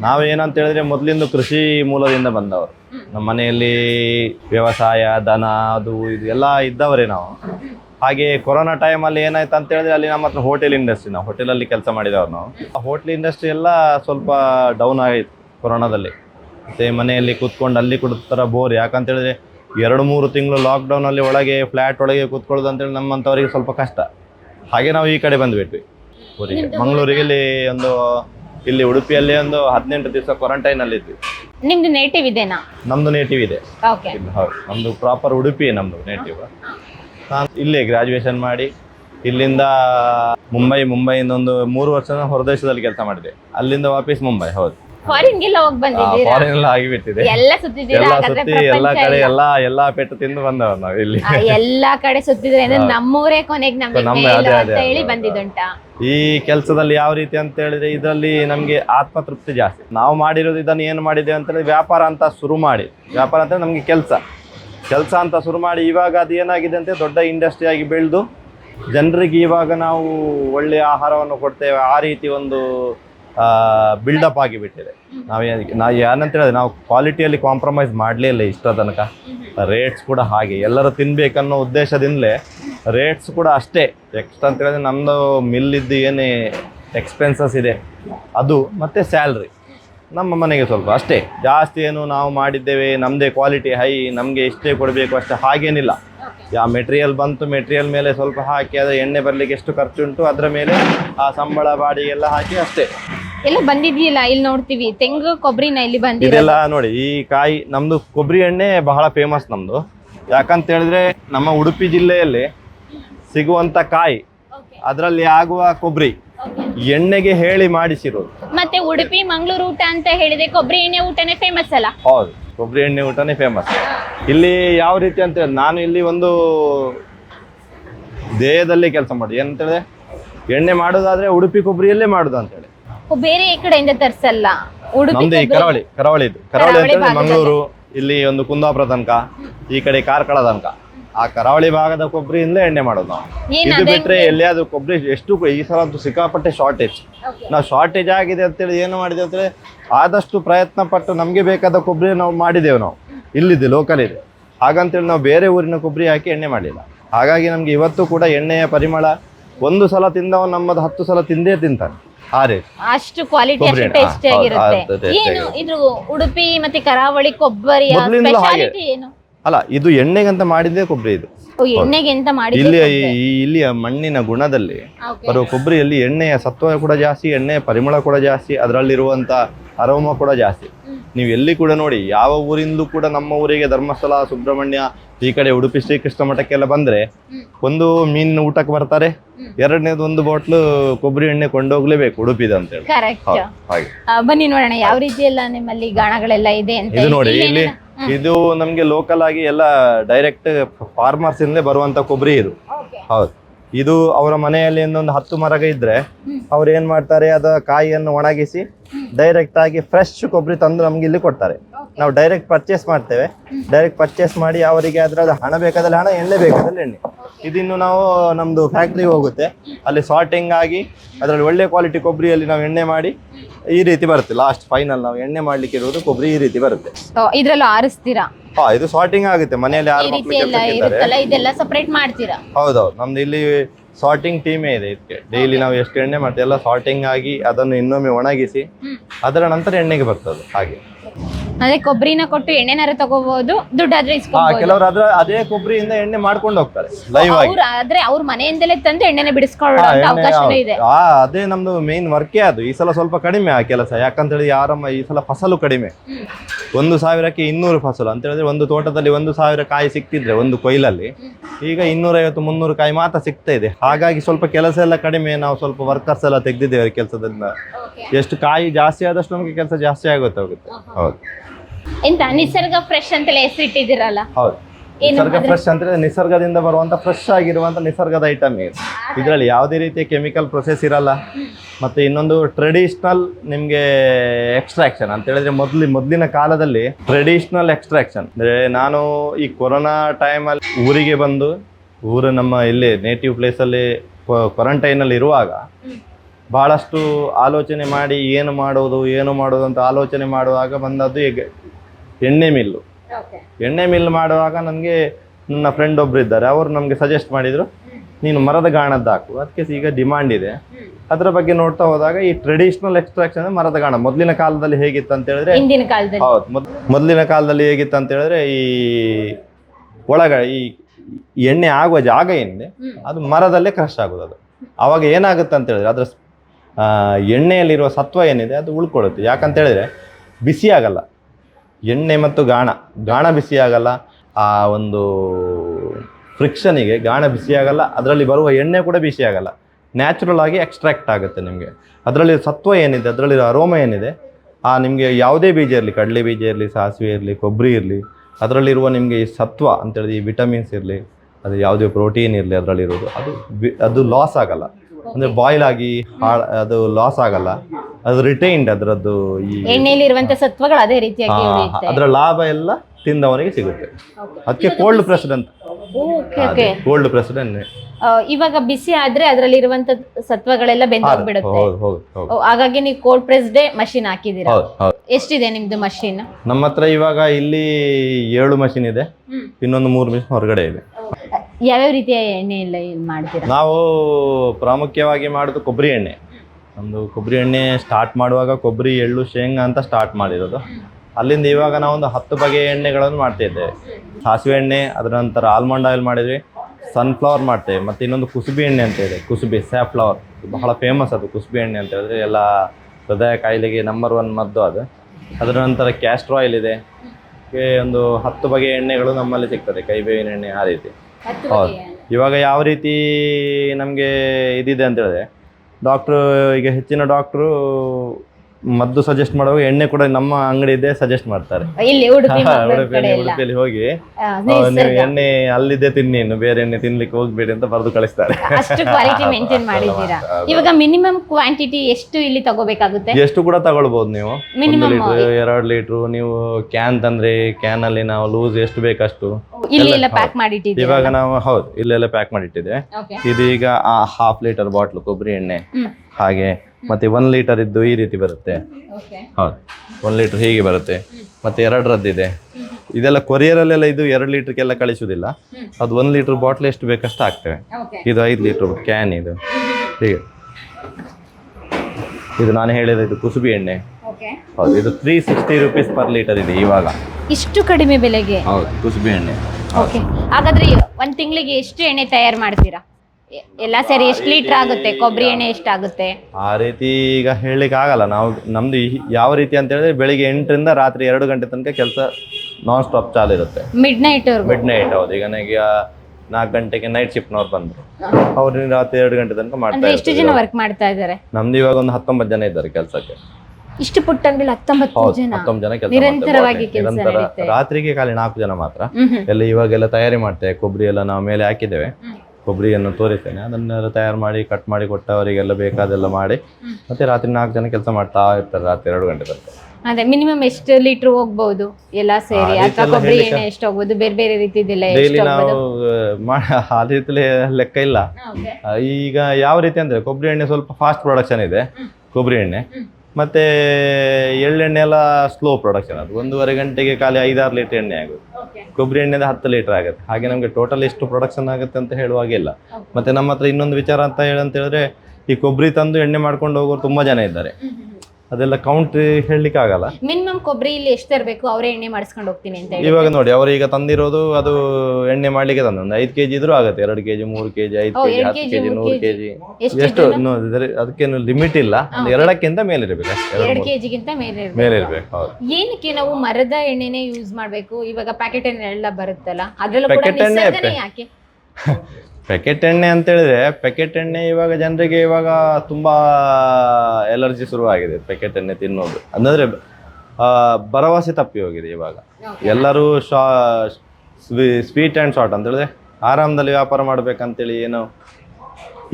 ನಾವು ಏನಂತ ಹೇಳಿದ್ರೆ ಮೊದಲಿಂದ ಕೃಷಿ ಮೂಲದಿಂದ ಬಂದವರು. ನಮ್ಮ ಮನೆಯಲ್ಲಿ ವ್ಯವಸಾಯ ದನ ಅದು ಇದು ಎಲ್ಲ ಇದ್ದವರೇ ನಾವು. ಹಾಗೆ ಕೊರೋನಾ ಟೈಮಲ್ಲಿ ಏನಾಯ್ತು ಅಂತ ಹೇಳಿದ್ರೆ ಅಲ್ಲಿ ನಮ್ಮ ಹತ್ರ ಹೋಟೆಲ್ ಇಂಡಸ್ಟ್ರಿ ನಾವು ಹೋಟೆಲಲ್ಲಿ ಕೆಲಸ ಮಾಡಿದವ್ರು ನಾವು. ಆ ಹೋಟೆಲ್ ಇಂಡಸ್ಟ್ರಿ ಎಲ್ಲ ಸ್ವಲ್ಪ ಡೌನ್ ಆಗಿತ್ತು ಕೊರೋನಾದಲ್ಲಿ. ಮತ್ತೆ ಮನೆಯಲ್ಲಿ ಕೂತ್ಕೊಂಡು ಅಲ್ಲಿ ಕೂಡ ಬೋರ್ ಯಾಕಂತ ಹೇಳಿದ್ರೆ ಎರಡು ಮೂರು ತಿಂಗಳು ಲಾಕ್ಡೌನಲ್ಲಿ ಒಳಗೆ ಫ್ಲ್ಯಾಟ್ ಒಳಗೆ ಕೂತ್ಕೊಳ್ಳೋದು ಅಂತೇಳಿ ನಮ್ಮಂಥವ್ರಿಗೆ ಸ್ವಲ್ಪ ಕಷ್ಟ. ಹಾಗೆ ನಾವು ಈ ಕಡೆ ಬಂದುಬಿಟ್ವಿ. ಊರಿಗೆ. ಮಂಗಳೂರಿಗೆ ಇಲ್ಲಿ ಒಂದು ಇಲ್ಲಿ ಉಡುಪಿಯಲ್ಲಿ ಒಂದು ಹದಿನೆಂಟು ದಿವಸ ಕ್ವಾರಂಟೈನಲ್ಲಿ ಇದ್ವಿ. ನಿಮ್ದು ನೇಟಿವ್ ಇದೆನಾ? ನಮ್ದು ನೇಟಿವ್ ಇದೆ. ಹೌದು. ನಮ್ಮದು ಪ್ರಾಪರ್ ಉಡುಪಿ ನಮ್ದು ನೇಟಿವ್ ನಾನು ಇಲ್ಲೇ ಗ್ರ್ಯಾಜುಯೇಷನ್ ಮಾಡಿ ಇಲ್ಲಿಂದ ಮುಂಬೈ ಮುಂಬೈಯಿಂದ ಒಂದು ಮೂರು ವರ್ಷ ಹೊರದೇಶದಲ್ಲಿ ಕೆಲಸ ಮಾಡಿದೆ. ಅಲ್ಲಿಂದ ವಾಪಸ್ ಮುಂಬೈ ಹೌದು. ಫಾರಿನ್ಗೆಲ್ಲ ಹೋಗಿ ಬಂದಿದ್ದೀರಾ? ಫಾರಿನ್ ಎಲ್ಲ ಆಗಿಬಿಟ್ಟಿದೆ. ಎಲ್ಲ ಸುತ್ತಿದ್ದೀರಾ? ಎಲ್ಲ ಸುತ್ತಿ ಎಲ್ಲ ಕಡೆ ಎಲ್ಲ. ಎಲ್ಲ ಎಲ್ಲಾ ಪೆಟ್ಟು ತಿಂದು ಬಂದವ ನಾವು ಇಲ್ಲಿ. ಎಲ್ಲಾ ಕಡೆ ಸುತ್ತಿದ್ರೆ ನಮ್ಮೂರೇ ಕೊನೆಗೆ ನಮಗೆ ಅಂತ ಹೇಳಿ. ಬಂದಿದ್ದುಂಟಾ? ಈ ಕೆಲಸದಲ್ಲಿ ಯಾವ ರೀತಿ ಅಂತ ಹೇಳಿದ್ರೆ ಇದರಲ್ಲಿ ನಮಗೆ ಆತ್ಮತೃಪ್ತಿ ಜಾಸ್ತಿ. ನಾವು ಮಾಡಿರೋದು ಇದನ್ನ ಏನು ಮಾಡಿದ್ದೇವೆ ಅಂತ ಹೇಳಿದ್ರೆ ವ್ಯಾಪಾರ ಅಂತ ಶುರು ಮಾಡಿ. ವ್ಯಾಪಾರ ಅಂತ ನಮಗೆ ಕೆಲಸ. ಕೆಲಸ ಅಂತ ಶುರು ಮಾಡಿ ಇವಾಗ ಅದು ಏನಾಗಿದೆ ಅಂತ, ದೊಡ್ಡ ಇಂಡಸ್ಟ್ರಿ ಆಗಿ ಬೆಳೆದು ಜನರಿಗೆ ಇವಾಗ ನಾವು ಒಳ್ಳೆಯ ಆಹಾರವನ್ನು ಕೊಡ್ತೇವೆ. ಆ ರೀತಿ ಒಂದು ಬಿಲ್ಡಪ್ ಆಗಿಬಿಟ್ಟಿದೆ. ನಾವು ನಾವು ಏನಂತ ಹೇಳಿದ್ರೆ ನಾವು ಕ್ವಾಲಿಟಿಯಲ್ಲಿ ಕಾಂಪ್ರಮೈಸ್ ಮಾಡಲೇ ಇಲ್ಲ ಇಷ್ಟ ತನಕ. ರೇಟ್ಸ್ ಕೂಡ ಹಾಗೆ, ಎಲ್ಲರೂ ತಿನ್ಬೇಕನ್ನೋ ಉದ್ದೇಶದಿಂದಲೇ ರೇಟ್ಸ್ ಕೂಡ ಅಷ್ಟೇ. ಎಕ್ಸ್ಟ್ ಅಂತ ಹೇಳಿದ್ರೆ ನಮ್ಮದು ಮಿಲ್ಲಿದ್ದು ಏನೇ ಎಕ್ಸ್ಪೆನ್ಸಸ್ ಇದೆ, ಅದು ಮತ್ತು ಸ್ಯಾಲ್ರಿ ನಮ್ಮ ಮನೆಗೆ ಸ್ವಲ್ಪ ಅಷ್ಟೇ. ಜಾಸ್ತಿ ಏನು ನಾವು ಮಾಡಿದ್ದೇವೆ ನಮ್ಮದೇ ಕ್ವಾಲಿಟಿ ಹೈ ನಮಗೆ ಇಷ್ಟೇ ಕೊಡಬೇಕು ಅಷ್ಟೇ ಹಾಗೇನಿಲ್ಲ. ಯಾ ಮೆಟೀರಿಯಲ್ ಬಂತು ಮೆಟೀರಿಯಲ್ ಮೇಲೆ ಸ್ವಲ್ಪ ಹಾಕಿ ಅದು ಎಣ್ಣೆ ಬರಲಿಕ್ಕೆ ಎಷ್ಟು ಖರ್ಚುಂಟು ಅದರ ಮೇಲೆ ಆ ಸಂಬಳ ಬಾಡಿಗೆ ಎಲ್ಲ ಹಾಕಿ ಅಷ್ಟೇ. ಎಲ್ಲ ಬಂದಿದ್ಯಲ್ಲ ಇಲ್ಲಿ ನೋಡ್ತೀವಿ. ತೆಂಗು ಕೊಬ್ಬರಿನ ಇಲ್ಲಿ ಬಂದಿದೆ ಇದೆಲ್ಲ ನೋಡಿ ಈ ಕಾಯಿ ನಮ್ದು ಕೊಬ್ಬರಿ ಎಣ್ಣೆ ಬಹಳ ಫೇಮಸ್ ನಮ್ದು. ಯಾಕಂತ ಹೇಳಿದ್ರೆ ನಮ್ಮ ಉಡುಪಿ ಜಿಲ್ಲೆಯಲ್ಲಿ ಸಿಗುವಂತ ಕಾಯಿ ಅದರಲ್ಲಿ ಆಗುವ ಕೊಬ್ಬರಿ ಎಣ್ಣೆಗೆ ಹೇಳಿ ಮಾಡಿಸಿರೋದು. ಮತ್ತೆ ಉಡುಪಿ ಮಂಗಳೂರು ಊಟ ಅಂತ ಹೇಳಿದ್ರೆ ಕೊಬ್ಬರಿ ಎಣ್ಣೆ ಊಟನೇ ಫೇಮಸ್ ಅಲ್ಲ? ಹೌದು ಕೊಬ್ಬರಿ ಎಣ್ಣೆ ಊಟನೇ ಫೇಮಸ್ ಇಲ್ಲಿ ಯಾವ ರೀತಿ ಅಂತ ಹೇಳಿದ್ರೆ ನಾನು ಇಲ್ಲಿ ಒಂದು ದೇಹದಲ್ಲಿ ಕೆಲಸ ಮಾಡಿ. ಏನಂತ ಹೇಳಿದ್ರೆ ಎಣ್ಣೆ ಮಾಡೋದಾದ್ರೆ ಉಡುಪಿ ಕೊಬ್ಬರಿಯಲ್ಲೇ ಮಾಡುದು ಅಂತ ಹೇಳಿ. ಬೇರೆ ಈ ಕಡೆಯಿಂದ ತರಿಸಲ್ಲ? ಉಡುಪಿ ನಮ್ದು ಈ ಕರಾವಳಿ ಕರಾವಳಿ ಇದು ಕರಾವಳಿ ಅಂತ ಕರಾವಳಿ ಮಂಗಳೂರು ಇಲ್ಲಿ ಒಂದು ಕುಂದಾಪುರ ತನಕ ಈ ಕಡೆ ಕಾರ್ಕಳ ತನಕ. ಆ ಕರಾವಳಿ ಭಾಗದ ಕೊಬ್ಬರಿಯಿಂದ ಎಣ್ಣೆ ಮಾಡೋದು ನಾವು. ಇದು ಬಿಟ್ರೆ ಎಲ್ಲಿಯಾದ್ರೂ ಕೊಬ್ಬರಿ ಎಷ್ಟು ಈ ಸಲ ಅಂತೂ ಸಿಕ್ಕಾಪಟ್ಟೆ ಶಾರ್ಟೇಜ್ ನಾವು ಶಾರ್ಟೇಜ್ ಆಗಿದೆ ಅಂತೇಳಿ ಏನು ಮಾಡಿದೆ ಅಂತೇಳಿ ಆದಷ್ಟು ಪ್ರಯತ್ನ ಪಟ್ಟು ನಮಗೆ ಬೇಕಾದ ಕೊಬ್ಬರಿ ನಾವು ಮಾಡಿದ್ದೇವೆ ನಾವು. ಇಲ್ಲಿದೆ ಲೋಕಲ್ ಇದೆ. ಹಾಗಂತೇಳಿ ನಾವು ಬೇರೆ ಊರಿನ ಕೊಬ್ಬರಿ ಹಾಕಿ ಎಣ್ಣೆ ಮಾಡಲಿಲ್ಲ ಹಾಗಾಗಿ ನಮಗೆ ಇವತ್ತು ಕೂಡ ಎಣ್ಣೆಯ ಪರಿಮಳ ಒಂದು ಸಲ ತಿಂದವ ನಮ್ಮದು ಹತ್ತು ಸಲ ತಿಂದೇ ತಿಂತಾನೆ ಅಷ್ಟು ಕ್ವಾಲಿಟಿ ಅಷ್ಟು ಟೇಸ್ಟಿ ಆಗಿರುತ್ತೆ ಏನು ಇದು ಉಡುಪಿ ಮತ್ತೆ ಕರಾವಳಿ ಕೊಬ್ಬರಿ ಹಾಗೆ. ಸ್ಪೆಷಾಲಿಟಿ ಏನು? ಅಲ್ಲ ಇದು ಎಣ್ಣೆಗಂತ ಮಾಡಿದ್ದೇ ಕೊಬ್ಬರಿ ಇದು. ಓ, ಎಣ್ಣೆಗೆ ಎಂತ ಮಾಡಿ ಇಲ್ಲಿ ಈ ಇಲ್ಲಿಯ ಮಣ್ಣಿನ ಗುಣದಲ್ಲಿ ಬರುವ ಕೊಬ್ಬರಿಯಲ್ಲಿ ಎಣ್ಣೆಯ ಸತ್ವ ಕೂಡ ಜಾಸ್ತಿ ಎಣ್ಣೆಯ ಪರಿಮಳ ಕೂಡ ಜಾಸ್ತಿ ಅದರಲ್ಲಿರುವಂತ ಅರೋಮ ಕೂಡ ಜಾಸ್ತಿ. ನೀವು ಎಲ್ಲಿ ಕೂಡ ನೋಡಿ ಯಾವ ಊರಿಂದಲೂ ಕೂಡ ನಮ್ಮ ಊರಿಗೆ ಧರ್ಮಸ್ಥಳ ಸುಬ್ರಹ್ಮಣ್ಯ ಈ ಕಡೆ ಉಡುಪಿ ಶ್ರೀಕೃಷ್ಣ ಮಠಕ್ಕೆಲ್ಲ ಬಂದ್ರೆ ಒಂದು ಮೀನಿನ ಊಟಕ್ಕೆ ಬರ್ತಾರೆ ಎರಡನೇದು ಒಂದು ಬಾಟ್ಲು ಕೊಬ್ಬರಿ ಎಣ್ಣೆ ಕೊಂಡೋಗ್ಲೇಬೇಕು ಉಡುಪಿದ ಕರೆಕ್ಟ್ ಹೌದು ಹಾಗೆ. ಬನ್ನಿ ನೋಡೋಣ ಯಾವ ರೀತಿ ಎಲ್ಲ ನಿಮ್ಮಲ್ಲಿ ಗಾಣಗಳೆಲ್ಲ ಇದೆ ಅಂತ ಇದು ನೋಡಿ ಇಲ್ಲಿ ಇದು ನಮಗೆ ಲೋಕಲ್ ಆಗಿ ಎಲ್ಲ ಡೈರೆಕ್ಟ್ ಫಾರ್ಮರ್ಸ್ ಇಂದ ಬರುವಂತ ಕೊಬ್ಬರಿ ಇದು. ಹೌದು. ಇದು ಅವರ ಮನೆಯಲ್ಲಿ ಇನ್ನೊಂದು ಹತ್ತು ಮರಗ ಇದ್ರೆ ಅವ್ರು ಏನ್ ಮಾಡ್ತಾರೆ ಅದ ಕಾಯಿಯನ್ನು ಒಣಗಿಸಿ ಡೈರೆಕ್ಟ್ ಆಗಿ ಫ್ರೆಶ್ ಕೊಬ್ಬರಿ ತಂದು ನಮ್ಗೆ ಇಲ್ಲಿ ಕೊಡ್ತಾರೆ. ನಾವು ಡೈರೆಕ್ಟ್ ಪರ್ಚೇಸ್ ಮಾಡ್ತೇವೆ. ಡೈರೆಕ್ಟ್ ಪರ್ಚೇಸ್ ಮಾಡಿ ಅವರಿಗೆ ಅದರಲ್ಲಿ ಹಣ ಬೇಕಾದಲ್ಲಿ ಹಣ ಎಣ್ಣೆ ಬೇಕಾದಲ್ಲಿ ಎಣ್ಣೆ. ಇದಿನ್ನು ನಾವು ನಮ್ದು ಫ್ಯಾಕ್ಟ್ರಿ ಹೋಗುತ್ತೆ. ಅಲ್ಲಿ ಸಾರ್ಟಿಂಗ್ ಆಗಿ ಅದರಲ್ಲಿ ಒಳ್ಳೆ ಕ್ವಾಲಿಟಿ ಕೊಬ್ಬರಿಯಲ್ಲಿ ನಾವು ಎಣ್ಣೆ ಮಾಡಿ ಈ ರೀತಿ ಬರುತ್ತೆ. ಲಾಸ್ಟ್ ಫೈನಲ್ ನಾವು ಎಣ್ಣೆ ಮಾಡ್ಲಿಕ್ಕೆ ಇರುವುದು ಕೊಬ್ಬರಿ ಈ ರೀತಿ ಬರುತ್ತೆ. ಇದರಲ್ಲೂ ಆರಿಸ್ತೀರಾ? ಹಾ ಇದು ಸಾರ್ಟಿಂಗ್ ಆಗುತ್ತೆ. ಮನೆಯಲ್ಲಿ ಯಾರು ಮಕ್ಕಳು ಇದೆಲ್ಲ ಸಪರೇಟ್ ಮಾಡ್ತೀರಾ? ಹೌದೌದು. ನಮ್ದು ಇಲ್ಲಿ ಸಾರ್ಟಿಂಗ್ ಟೀಮೇ ಇದೆ ಇದಕ್ಕೆ. ಡೈಲಿ ನಾವು ಎಷ್ಟು ಎಣ್ಣೆ ಮಾಡ್ತೀವಿ ಎಲ್ಲ ಸಾರ್ಟಿಂಗ್ ಆಗಿ ಅದನ್ನು ಇನ್ನೊಮ್ಮೆ ಒಣಗಿಸಿ ಅದರ ನಂತರ ಎಣ್ಣೆಗೆ ಬರ್ತದೆ ಹಾಗೆ. ಅದೇ ಕೊಬ್ಬರಿನ ಕೊಟ್ಟು ಎಣ್ಣೆನಾರ ತಗೋಬಹುದು ದುಡ್ಡಾದ್ರೆ ಇಸ್ಕೋಬಹುದು ಕೆಲವರು ಅದ್ರ ಅದೇ ಕೊಬ್ಬರಿಯಿಂದ ಎಣ್ಣೆ ಮಾಡ್ಕೊಂಡು ಹೋಗ್ತಾರೆ ಲೈವ್ ಆಗಿ. ಅವ್ರ ಆದ್ರೆ ಅವ್ರ ಮನೆಯಿಂದಲೇ ತಂದು ಎಣ್ಣೆನ ಬಿಡಿಸ್ಕೊಳ್ಳೋ ಹಾ, ಅಂತ ಅವಕಾಶನೂ ಇದೆ. ಆ ಅದೇ ನಮ್ದು ಮೇನ್ ವರ್ಕೇ ಅದು. ಈ ಸಲ ಸ್ವಲ್ಪ ಕಡಿಮೆ ಆ ಕೆಲಸ. ಯಾಕಂತ ಹೇಳಿ ಯಾರಮ್ಮ ಈ ಸಲ ಫಸಲು ಕಡಿಮೆ. ಒಂದು ಸಾವಿರಕ್ಕೆ ಇನ್ನೂರು ಫಸಲು. ಅಂತ ಹೇಳಿದ್ರೆ ಒಂದು ತೋಟದಲ್ಲಿ ಒಂದು ಸಾವಿರ ಕಾಯಿ ಸಿಕ್ತಿದ್ರೆ ಒಂದು ಕೊಯ್ಲಲ್ಲಿ ಈಗ ಇನ್ನೂರೈವತ್ತು ಮುನ್ನೂರು ಕಾಯಿ ಮಾತ್ರ ಸಿಗ್ತಾ ಇದೆ. ಹಾಗಾಗಿ ಸ್ವಲ್ಪ ಕೆಲಸ ಎಲ್ಲ ಕಡಿಮೆ. ನಾವು ಸ್ವಲ್ಪ ವರ್ಕರ್ಸ್ ಎಲ್ಲ ತೆಗ್ದಿದ್ದೇವೆ ಕೆಲಸದಿಂದ. ಎಷ್ಟು ಕಾಯಿ ಜಾಸ್ತಿ ಆದಷ್ಟು ನಮಗೆ ಕೆಲಸ ಜಾಸ್ತಿ ಆಗುತ್ತೆ ಹೋಗುತ್ತೆ. ಹೌದು. ಎಂತ ನಿಸರ್ಗ ಫ್ರೆಶ್ ಅಂತೆಲ್ಲ ಹೆಸರಿಟ್ಟಿದ್ದೀರಲ್ಲ ಹೌದು. ಏನು ನಿಸರ್ಗ ಅದ್ರ- ಫ್ರೆಶ್ ಅಂದ್ರೆ ನಿಸರ್ಗದಿಂದ ಬರುವಂತ ಫ್ರೆಶ್ ಆಗಿರುವಂತ ನಿಸರ್ಗದ ಐಟಮ್ ಇದು. ಇದರಲ್ಲಿ ಯಾವುದೇ ರೀತಿಯ ಕೆಮಿಕಲ್ ಪ್ರೊಸೆಸ್ ಇರಲ್ಲ. ಮತ್ತೆ ಇನ್ನೊಂದು ಟ್ರೆಡಿಷನಲ್ ನಿಮಗೆ ಎಕ್ಸ್ಟ್ರಾಕ್ಷನ್ ಅಂತ ಹೇಳಿದ್ರೆ ಮೊದ್ಲಿ ಮೊದಲಿನ ಕಾಲದಲ್ಲಿ ಟ್ರೆಡಿಷನಲ್ ಎಕ್ಸ್ಟ್ರಾಕ್ಷನ್ ಅಂದ್ರೆ ನಾನು ಈ ಕೊರೋನಾ ಟೈಮಲ್ಲಿ ಊರಿಗೆ ಬಂದು ಊರು ನಮ್ಮ ಇಲ್ಲಿ ನೇಟಿವ್ ಪ್ಲೇಸಲ್ಲಿ ಕ್ವಾರಂಟೈನಲ್ಲಿ ಇರುವಾಗ ಬಹಳಷ್ಟು ಆಲೋಚನೆ ಮಾಡಿ ಏನು ಮಾಡೋದು ಏನು ಮಾಡೋದು ಅಂತ ಆಲೋಚನೆ ಮಾಡುವಾಗ ಬಂದದ್ದು ಈಗ ಎಣ್ಣೆ ಮಿಲ್ಲು. ಎಣ್ಣೆ ಮಿಲ್ ಮಾಡುವಾಗ ನನಗೆ ನನ್ನ ಫ್ರೆಂಡ್ ಒಬ್ರು ಇದ್ದಾರೆ ಅವರು ನಮಗೆ ಸಜೆಸ್ಟ್ ಮಾಡಿದ್ರು ನೀನು ಮರದ ಗಾಣದ್ದು ಹಾಕು ಅದಕ್ಕೆ ಈಗ ಡಿಮಾಂಡ್ ಇದೆ. ಅದರ ಬಗ್ಗೆ ನೋಡ್ತಾ ಹೋದಾಗ ಈ ಟ್ರೆಡಿಷನಲ್ ಎಕ್ಸ್ಟ್ರಾಕ್ಷನ್ ಮರದ ಗಾಣ ಮೊದಲಿನ ಕಾಲದಲ್ಲಿ ಹೇಗಿತ್ತು ಅಂತ ಹೇಳಿದ್ರೆ ಹೌದು ಮೊದಲಿನ ಕಾಲದಲ್ಲಿ ಹೇಗಿತ್ತು ಅಂತ ಹೇಳಿದ್ರೆ ಈ ಒಳಗ ಈ ಎಣ್ಣೆ ಆಗುವ ಜಾಗ ಏನಿದೆ ಅದು ಮರದಲ್ಲೇ ಕ್ರಶ್ ಆಗೋದು ಅದು. ಅವಾಗ ಏನಾಗುತ್ತೆ ಅಂತ ಹೇಳಿದ್ರೆ ಅದರ ಎಣ್ಣೆಯಲ್ಲಿರುವ ಸತ್ವ ಏನಿದೆ ಅದು ಉಳ್ಕೊಳ್ಳುತ್ತೆ. ಯಾಕಂತ ಹೇಳಿದ್ರೆ ಬಿಸಿ ಆಗಲ್ಲ ಎಣ್ಣೆ ಮತ್ತು ಗಾಣ. ಗಾಣ ಬಿಸಿ ಆಗಲ್ಲ ಆ ಒಂದು ಫ್ರಿಕ್ಷನಿಗೆ ಗಾಣ ಬಿಸಿ ಆಗಲ್ಲ ಅದರಲ್ಲಿ ಬರುವ ಎಣ್ಣೆ ಕೂಡ ಬಿಸಿ ಆಗಲ್ಲ ನ್ಯಾಚುರಲ್ ಆಗಿ ಎಕ್ಸ್ಟ್ರಾಕ್ಟ್ ಆಗುತ್ತೆ ನಿಮಗೆ. ಅದರಲ್ಲಿ ಸತ್ವ ಏನಿದೆ, ಅದರಲ್ಲಿ ಅರೋಮ ಏನಿದೆ, ಆ ನಿಮಗೆ ಯಾವುದೇ ಬೀಜ ಇರಲಿ, ಕಡಲೆ ಬೀಜ ಇರಲಿ, ಸಾಸಿವೆ ಇರಲಿ, ಕೊಬ್ಬರಿ ಇರಲಿ, ಅದರಲ್ಲಿರುವ ನಿಮಗೆ ಈ ಸತ್ವ ಅಂತೇಳಿ ಈ ವಿಟಮಿನ್ಸ್ ಇರಲಿ, ಅದು ಯಾವುದೇ ಪ್ರೋಟೀನ್ ಇರಲಿ ಅದರಲ್ಲಿರೋದು, ಅದು ಅದು ಲಾಸ್ ಆಗಲ್ಲ. ಅಂದರೆ ಬಾಯ್ಲ್ ಆಗಿ ಹಾಳ್ ಅದು ಲಾಸ್ ಆಗಲ್ಲ. ಅದು ರಿಟೈನ್ಡ್ ಅದರದ್ದು ಈ ಎಣ್ಣೆಯಲ್ಲಿ ಇರುವಂತ ಸತ್ವಗಳು ಅದೇ ರೀತಿಯಾಗಿ ಉಳಿಯುತ್ತೆ. ಅದರ ಲಾಭ ಎಲ್ಲ ತಿಂದವನಿಗೆ ಸಿಗುತ್ತೆ. ಅದಕ್ಕೆ ಕೋಲ್ಡ್ ಪ್ರೆಸ್ಡ್ ಅಂತ ಓಕೆ ಓಕೆ ಕೋಲ್ಡ್ ಪ್ರೆಸ್ಡ್ ಇವಾಗ ಬಿಸಿ ಆದ್ರೆ ಅದರಲ್ಲಿ ಇರುವಂತ ಸತ್ವಗಳೆಲ್ಲ ಬೆಂದು ಹೋಗ್ಬಿಡುತ್ತೆ ಹೌದು ಹೌದು ಹೌದು. ಓ, ಹಾಗಾಗಿ ನೀವು ಕೋಲ್ಡ್ ಪ್ರೆಸ್ಡ್ ಮಷಿನ್ ಹಾಕಿದ್ದೀರಾ? ಹೌದು ಹೌದು. ಎಷ್ಟಿದೆ ನಿಮ್ದು ಮಷಿನ್ ನಮ್ಮ ಹತ್ರ ಇವಾಗ ಇಲ್ಲಿ ಏಳು ಮಷಿನ್ ಇದೆ. ಇನ್ನೊಂದು ಮೂರು ಮಿಷಿನ್ ಹೊರಗಡೆ ಇದೆ. ಯಾವ್ಯಾವ ರೀತಿಯ ಎಣ್ಣೆ ಎಲ್ಲ ಇಲ್ಲಿ ಮಾಡ್ತೀರಾ? ನಾವು ಪ್ರಾಮುಖ್ಯವಾಗಿ ಮಾಡೋದು ಕೊಬ್ಬರಿ ಎಣ್ಣೆ. ನಮ್ಮದು ಕೊಬ್ಬರಿ ಎಣ್ಣೆ ಸ್ಟಾರ್ಟ್ ಮಾಡುವಾಗ ಕೊಬ್ಬರಿ, ಎಳ್ಳು, ಶೇಂಗಾ ಅಂತ ಸ್ಟಾರ್ಟ್ ಮಾಡಿರೋದು. ಅಲ್ಲಿಂದ ಇವಾಗ ನಾವೊಂದು ಹತ್ತು ಬಗೆಯ ಎಣ್ಣೆಗಳನ್ನು ಮಾಡ್ತಿದ್ದೇವೆ ಸಾಸಿವೆ ಎಣ್ಣೆ, ಅದರ ನಂತರ ಆಲ್ಮಂಡ್ ಆಯಿಲ್ ಮಾಡಿದ್ವಿ. ಸನ್ಫ್ಲವರ್ ಮಾಡ್ತೇವೆ. ಮತ್ತು ಇನ್ನೊಂದು ಕುಸುಬಿ ಎಣ್ಣೆ ಅಂತ ಇದೆ. ಕುಸುಬಿ ಸ್ಯಾಫ್ಲವರ್ ಬಹಳ ಫೇಮಸ್ ಅದು ಕುಸುಬಿ ಎಣ್ಣೆ ಅಂತ ಹೇಳಿದ್ರೆ ಎಲ್ಲ ಹೃದಯ ಕಾಯಿಲೆಗೆ ನಂಬರ್ ಒನ್ ಮದ್ದು ಅದು. ಅದರ ನಂತರ ಕ್ಯಾಸ್ಟ್ರ್ ಆಯಿಲ್ ಇದೆ. ಒಂದು ಹತ್ತು ಬಗೆಯ ಎಣ್ಣೆಗಳು ನಮ್ಮಲ್ಲಿ ಸಿಗ್ತದೆ. ಕೈಬೇವಿನ ಎಣ್ಣೆ ಆ ರೀತಿ. ಹೌದು. ಇವಾಗ ಯಾವ ರೀತಿ ನಮಗೆ ಇದಿದೆ ಅಂತ ಹೇಳಿದ್ರೆ ಡಾಕ್ಟ್ರು ಈಗ ಹೆಚ್ಚಿನ ಡಾಕ್ಟ್ರು ಮದ್ದು ಸಜೆಸ್ಟ್ ಮಾಡುವಾಗ ಎಣ್ಣೆ ಕೂಡ ನಮ್ಮ ಅಂಗಡಿ ಇದೆ ಸಜೆಸ್ಟ್ ಮಾಡ್ತಾರೆ. ಇಲ್ಲಿ ಉಡುಪಿ ಮಂಗಳೂರು ಕಡೆ ಉಡುಪಿಯಲ್ಲಿ ಹೋಗಿ ನೀವು ಎಣ್ಣೆ ಅಲ್ಲಿದೆ ತಿನ್ನಿ ಇನ್ನು ಬೇರೆ ಎಣ್ಣೆ ತಿನ್ಲಿಕ್ಕೆ ಹೋಗ್ಬೇಡಿ ಅಂತ ಬರೆದು ಕಳಿಸ್ತಾರೆ. ಅಷ್ಟು ಕ್ವಾಲಿಟಿ ಮೇಂಟೈನ್ ಮಾಡಿದ್ದೀರಾ? ಇವಾಗ ಮಿನಿಮಮ್ ಕ್ವಾಂಟಿಟಿ ಎಷ್ಟು ಇಲ್ಲಿ ತಗೋಬೇಕಾಗುತ್ತೆ? ಎಷ್ಟು ಕೂಡ ತಗೊಳ್ಬಹುದು ನೀವು. ಒಂದು Minimum ಲೀಟ್ರ್ ಎರಡು ಲೀಟ್ರ್ ನೀವು ಕ್ಯಾನ್ ತಂದ್ರೆ ಕ್ಯಾನ್ ಅಲ್ಲಿ ನಾವು ಲೂಸ್ ಎಷ್ಟು ಬೇಕಷ್ಟು? ಇಲ್ಲಿ ಎಲ್ಲ ಪ್ಯಾಕ್ ಮಾಡಿಟ್ಟಿದ್ದೀವಿ ಇವಾಗ ನಾವು ಹೌದು ಇಲ್ಲೆಲ್ಲ ಪ್ಯಾಕ್ ಮಾಡಿಟ್ಟಿದೆ ಇದೀಗ ಇದು ಈಗ ಹಾಫ್ ಲೀಟರ್ ಬಾಟ್ಲು ಕೊಬ್ಬರಿ ಎಣ್ಣೆ. ಹಾಗೆ ಮತ್ತೆ ಒನ್ ಲೀಟರ್ ಇದ್ದು ಈ ರೀತಿ ಬರುತ್ತೆ. ಹೌದು. ಒನ್ ಲೀಟರ್ ಹೀಗೆ ಬರುತ್ತೆ. ಮತ್ತೆ ಎರಡರದ್ದಿದೆ. ಇದೆಲ್ಲ ಕೊರಿಯರಲ್ಲೆಲ್ಲ ಇದು ಎರಡು ಲೀಟ್ರ್ಗೆಲ್ಲ ಕಳಿಸುವುದಿಲ್ಲ ಅದು ಒಂದು ಲೀಟರ್ ಬಾಟ್ಲ್ ಎಷ್ಟು ಬೇಕಷ್ಟು ಹಾಕ್ತೇವೆ. ಇದು ಐದು ಲೀಟರ್ ಕ್ಯಾನ್ ಇದು. ಹೀಗೆ. ಇದು ನಾನು ಹೇಳಿದ ಇದು ಕುಸುಬಿ ಎಣ್ಣೆ. ಹೌದು ಇದು three sixty rupees per litre ಇದೆ ಇವಾಗ. ಇಷ್ಟು ಕಡಿಮೆ ಬೆಲೆಗೆ? ಹೌದು ಕುಸುಬಿ ಎಣ್ಣೆ. ಓಕೆ ಹಾಗಾದ್ರೆ ಒಂದ್ ತಿಂಗಳಿಗೆ ಎಷ್ಟು ಎಣ್ಣೆ ತಯಾರು ಮಾಡ್ತೀರಾ? ಎ- ಎಲ್ಲ ಸೇರಿ ಎಷ್ಟು ಲೀಟರ್ ಆಗುತ್ತೆ? ಕೊಬ್ಬರಿ ಎಣ್ಣೆ ಎಷ್ಟಾಗುತ್ತೆ ಆ ರೀತಿ ಈಗ ಹೇಳಲಿಕ್ಕೆ ಆಗಲ್ಲ. ನಾವು ನಮ್ದು ಈ- ಯಾವ ರೀತಿ ಅಂತ ಹೇಳಿದ್ರೆ ಬೆಳಿಗ್ಗೆ ಎಂಟರಿಂದ ರಾತ್ರಿ ಎರಡು ಗಂಟೆ ತನಕ ಕೆಲಸ ನಾನ್ ಸ್ಟಾಪ್ ಚಾಲು ಇರುತ್ತೆ. ಮಿಡ್ ನೈಟ್ ಮಿಡ್ ನೈಟ್ ಹೌದು. ಈಗ ನನಗೆ ನಾಲ್ಕು ಗಂಟೆಗೆ ನೈಟ್ ಶಿಫ್ಟ್ ಶಿಫ್ಟ್ನವ್ರು ಬಂದರು. ಅವ್ರು ರಾತ್ರಿ ಎರಡು ಗಂಟೆ ತನಕ ಮಾಡ್ತಾರೆ ಅಂದ್ರೆ ಎಷ್ಟು ಜನ ಇರ್ತಾರೆ ವರ್ಕ್ ಮಾಡ್ತಾ ಇದ್ದಾರೆ? ನಮ್ದು ಇವಾಗ ಒಂದು ಹತ್ತೊಂಬತ್ತು ಜನ ಇದ್ದಾರೆ ಕೆಲಸಕ್ಕೆ. ಇಷ್ಟು ಪುಟ್ಟ ಅಂಗಡಿಲಿ ಹತ್ತೊಂಬತ್ತು ಹೌದು ಜನ ಹತ್ತೊಂಬತ್ತು ಜನ ಕೆಲಸ ನಿರಂತರವಾಗಿ ಕೆಲ್ಸ ನಿರಂತರ ನಡೀತೆ. ರಾತ್ರಿಗೆ ಖಾಲಿ ನಾಲ್ಕು ಜನ ಮಾತ್ರ. ಹ್ಮ್ ಹ್ಮ್. ಎಲ್ಲ ಇವಾಗೆಲ್ಲ ತಯಾರಿ ಮಾಡ್ತೇವೆ ಕೊಬ್ಬರಿ ಎಲ್ಲ ನಾವು ಮೇಲೆ ಹಾಕಿದ್ದೇವೆ. ಕೊಬ್ಬರಿಯನ್ನು ತೋರಿಸ್ತೇನೆ. ಅದನ್ನೆಲ್ಲ ತಯಾರು ಮಾಡಿ ಕಟ್ ಮಾಡಿ ಕೊಟ್ಟವರಿಗೆಲ್ಲ ಬೇಕಾದೆಲ್ಲ ಮಾಡಿ ಮತ್ತೆ ರಾತ್ರಿ ನಾಲ್ಕು ಜನ ಕೆಲಸ ಮಾಡ್ತಾ ಇರ್ತಾರೆ ರಾತ್ರಿ ಎರಡು ಗಂಟೆ ತನಕ. ಅದೇ ಮಿನಿಮಮ್ ಎಷ್ಟು ಲೀಟರ್ ಹೋಗ್ಬಹುದು ಎಲ್ಲ ಸೇರಿ? ಆ ಅಥವಾ ಕೊಬ್ಬರಿ ಹೇಳಿಕ್ಕೆ- ಎಣ್ಣೆ ಎಷ್ಟು ಹೋಗ್ಬೋದು? ಬೇರೆ ಬೇರೆ ರೀತಿದೆಲ್ಲ ಡೈಲಿ ಎಷ್ಟು ನಾವು ಹೋಗ್ಬೋದು? ಮಾ ಆ ರೀತಿಲಿ ಲೆಕ್ಕ ಇಲ್ಲ. ಆ, ಈಗ ಯಾವ ರೀತಿ ಅಂದ್ರೆ ಕೊಬ್ಬರಿ ಎಣ್ಣೆ ಸ್ವಲ್ಪ ಫಾಸ್ಟ್ ಪ್ರೊಡಕ್ಷನ್ ಇದೆ. ಕೊಬ್ಬರಿ ಎಣ್ಣೆ. ಮತ್ತೆ ಎಳ್ಳೆಣ್ಣೆ ಎಲ್ಲ ಸ್ಲೋ ಪ್ರೊಡಕ್ಷನ್ ಅದು. ಒಂದೂವರೆ ಗಂಟೆಗೆ ಖಾಲಿ ಐದಾರು ಲೀಟರ್ ಎಣ್ಣೆ ಆಗುತ್ತೆ. ಕೊಬ್ಬರಿ ಎಣ್ಣೆದ ಹತ್ತು ಲೀಟರ್ ಆಗುತ್ತೆ. ಹಾಗೆ ನಮಗೆ ಟೋಟಲ್ ಎಷ್ಟು ಪ್ರೊಡಕ್ಷನ್ ಆಗುತ್ತೆ ಅಂತ ಹೇಳುವಾಗಿಲ್ಲ ಮತ್ತೆ ನಮ್ಮ ಹತ್ರ ಇನ್ನೊಂದು ವಿಚಾರ ಅಂತ ಹೇಳಿ ಅಂತ ಹೇಳಿದ್ರೆ ಈ ಕೊಬ್ಬರಿ ತಂದು ಎಣ್ಣೆ ಮಾಡ್ಕೊಂಡು ಹೋಗೋರು ತುಂಬಾ ಜನ ಇದ್ದಾರೆ. ಅದೆಲ್ಲ ಕೌಂಟ್ ಹೇಳಲಿಕ್ಕೆ ಆಗಲ್ಲ ಮಿನಿಮಮ್ ಕೊಬ್ಬರಿ ಇಲ್ಲಿ ಎಷ್ಟು ತರಬೇಕು ಅವರೇ ಎಣ್ಣೆ ಮಾಡಿಸ್ಕೊಂಡು ಹೋಗ್ತೀನಿ ಅಂತ ಹೇಳಿ ಇವಾಗ ನೋಡಿ ಅವರು ಈಗ ತಂದಿರೋದು ಅದು ಎಣ್ಣೆ ಮಾಡ್ಲಿಕ್ಕೆ ತಂದ ಒಂದು ಐದು ಕೆಜಿ ಇದ್ರೂ ಆಗುತ್ತೆ ಎರಡು ಕೆಜಿ ಮೂರು ಕೆಜಿ ಐದು ಓ, ಕೆಜಿ ಎರಡು ಹತ್ತು ಕೆಜಿ ಮೂರು ನೂರು kg. ಕೆಜಿ. ಎಷ್ಟು ಎಷ್ಟು ನೋ- ಇದರ- ಅದಕ್ಕೇನು ಲಿಮಿಟ್ ಇಲ್ಲ. ಒಂದು ಎರಡಕ್ಕಿಂತ ಮೇಲೆ ಇರಬೇಕು ಅಷ್ಟೇ ಎರಡು ಎರಡು ಮೂರು. ಕೆಜಿಗಿಂತ ಮೇಲೆ ಇರ್ಬೇಕು. ಮೇಲೆ ಇರಬೇಕು ಹೌದು. ಏನಕ್ಕೆ ನಾವು ಮರದ ಎಣ್ಣೆನೆ ಯೂಸ್ ಮಾಡ್ಬೇಕು? ಇವಾಗ ಪ್ಯಾಕೆಟ್ ಎಣ್ಣೆ ಎಲ್ಲ ಬರುತ್ತಲ್ಲ ಅದ್ರಲ್ಲೂ ಕೂಡ Packet ಎಣ್ಣೆ ನಿಸರ್ಗನೇ ಯಾಕೆ? ಪ್ಯಾಕೆಟ್ ಎಣ್ಣೆ ಅಂತ ಹೇಳಿದ್ರೆ ಪ್ಯಾಕೆಟ್ ಎಣ್ಣೆ ಇವಾಗ ಜನರಿಗೆ ಇವಾಗ ತುಂಬಾ ಎಲರ್ಜಿ ಶುರುವಾಗಿದೆ ಪ್ಯಾಕೆಟ್ ಎಣ್ಣೆ ತಿನ್ನೋದು. ಅಂದ್ರೆ ಭರವಸೆ ತಪ್ಪಿ ಹೋಗಿದೆ ಇವಾಗ. ಎಲ್ಲರೂ ಶಾ ಸ್ವೀಟ್ ಆ್ಯಂಡ್ ಶಾರ್ಟ್ ಅಂತ ಹೇಳಿದ್ರೆ ಆರಾಮದಲ್ಲಿ ವ್ಯಾಪಾರ ಮಾಡ್ಬೇಕಂತೇಳಿ ಏನು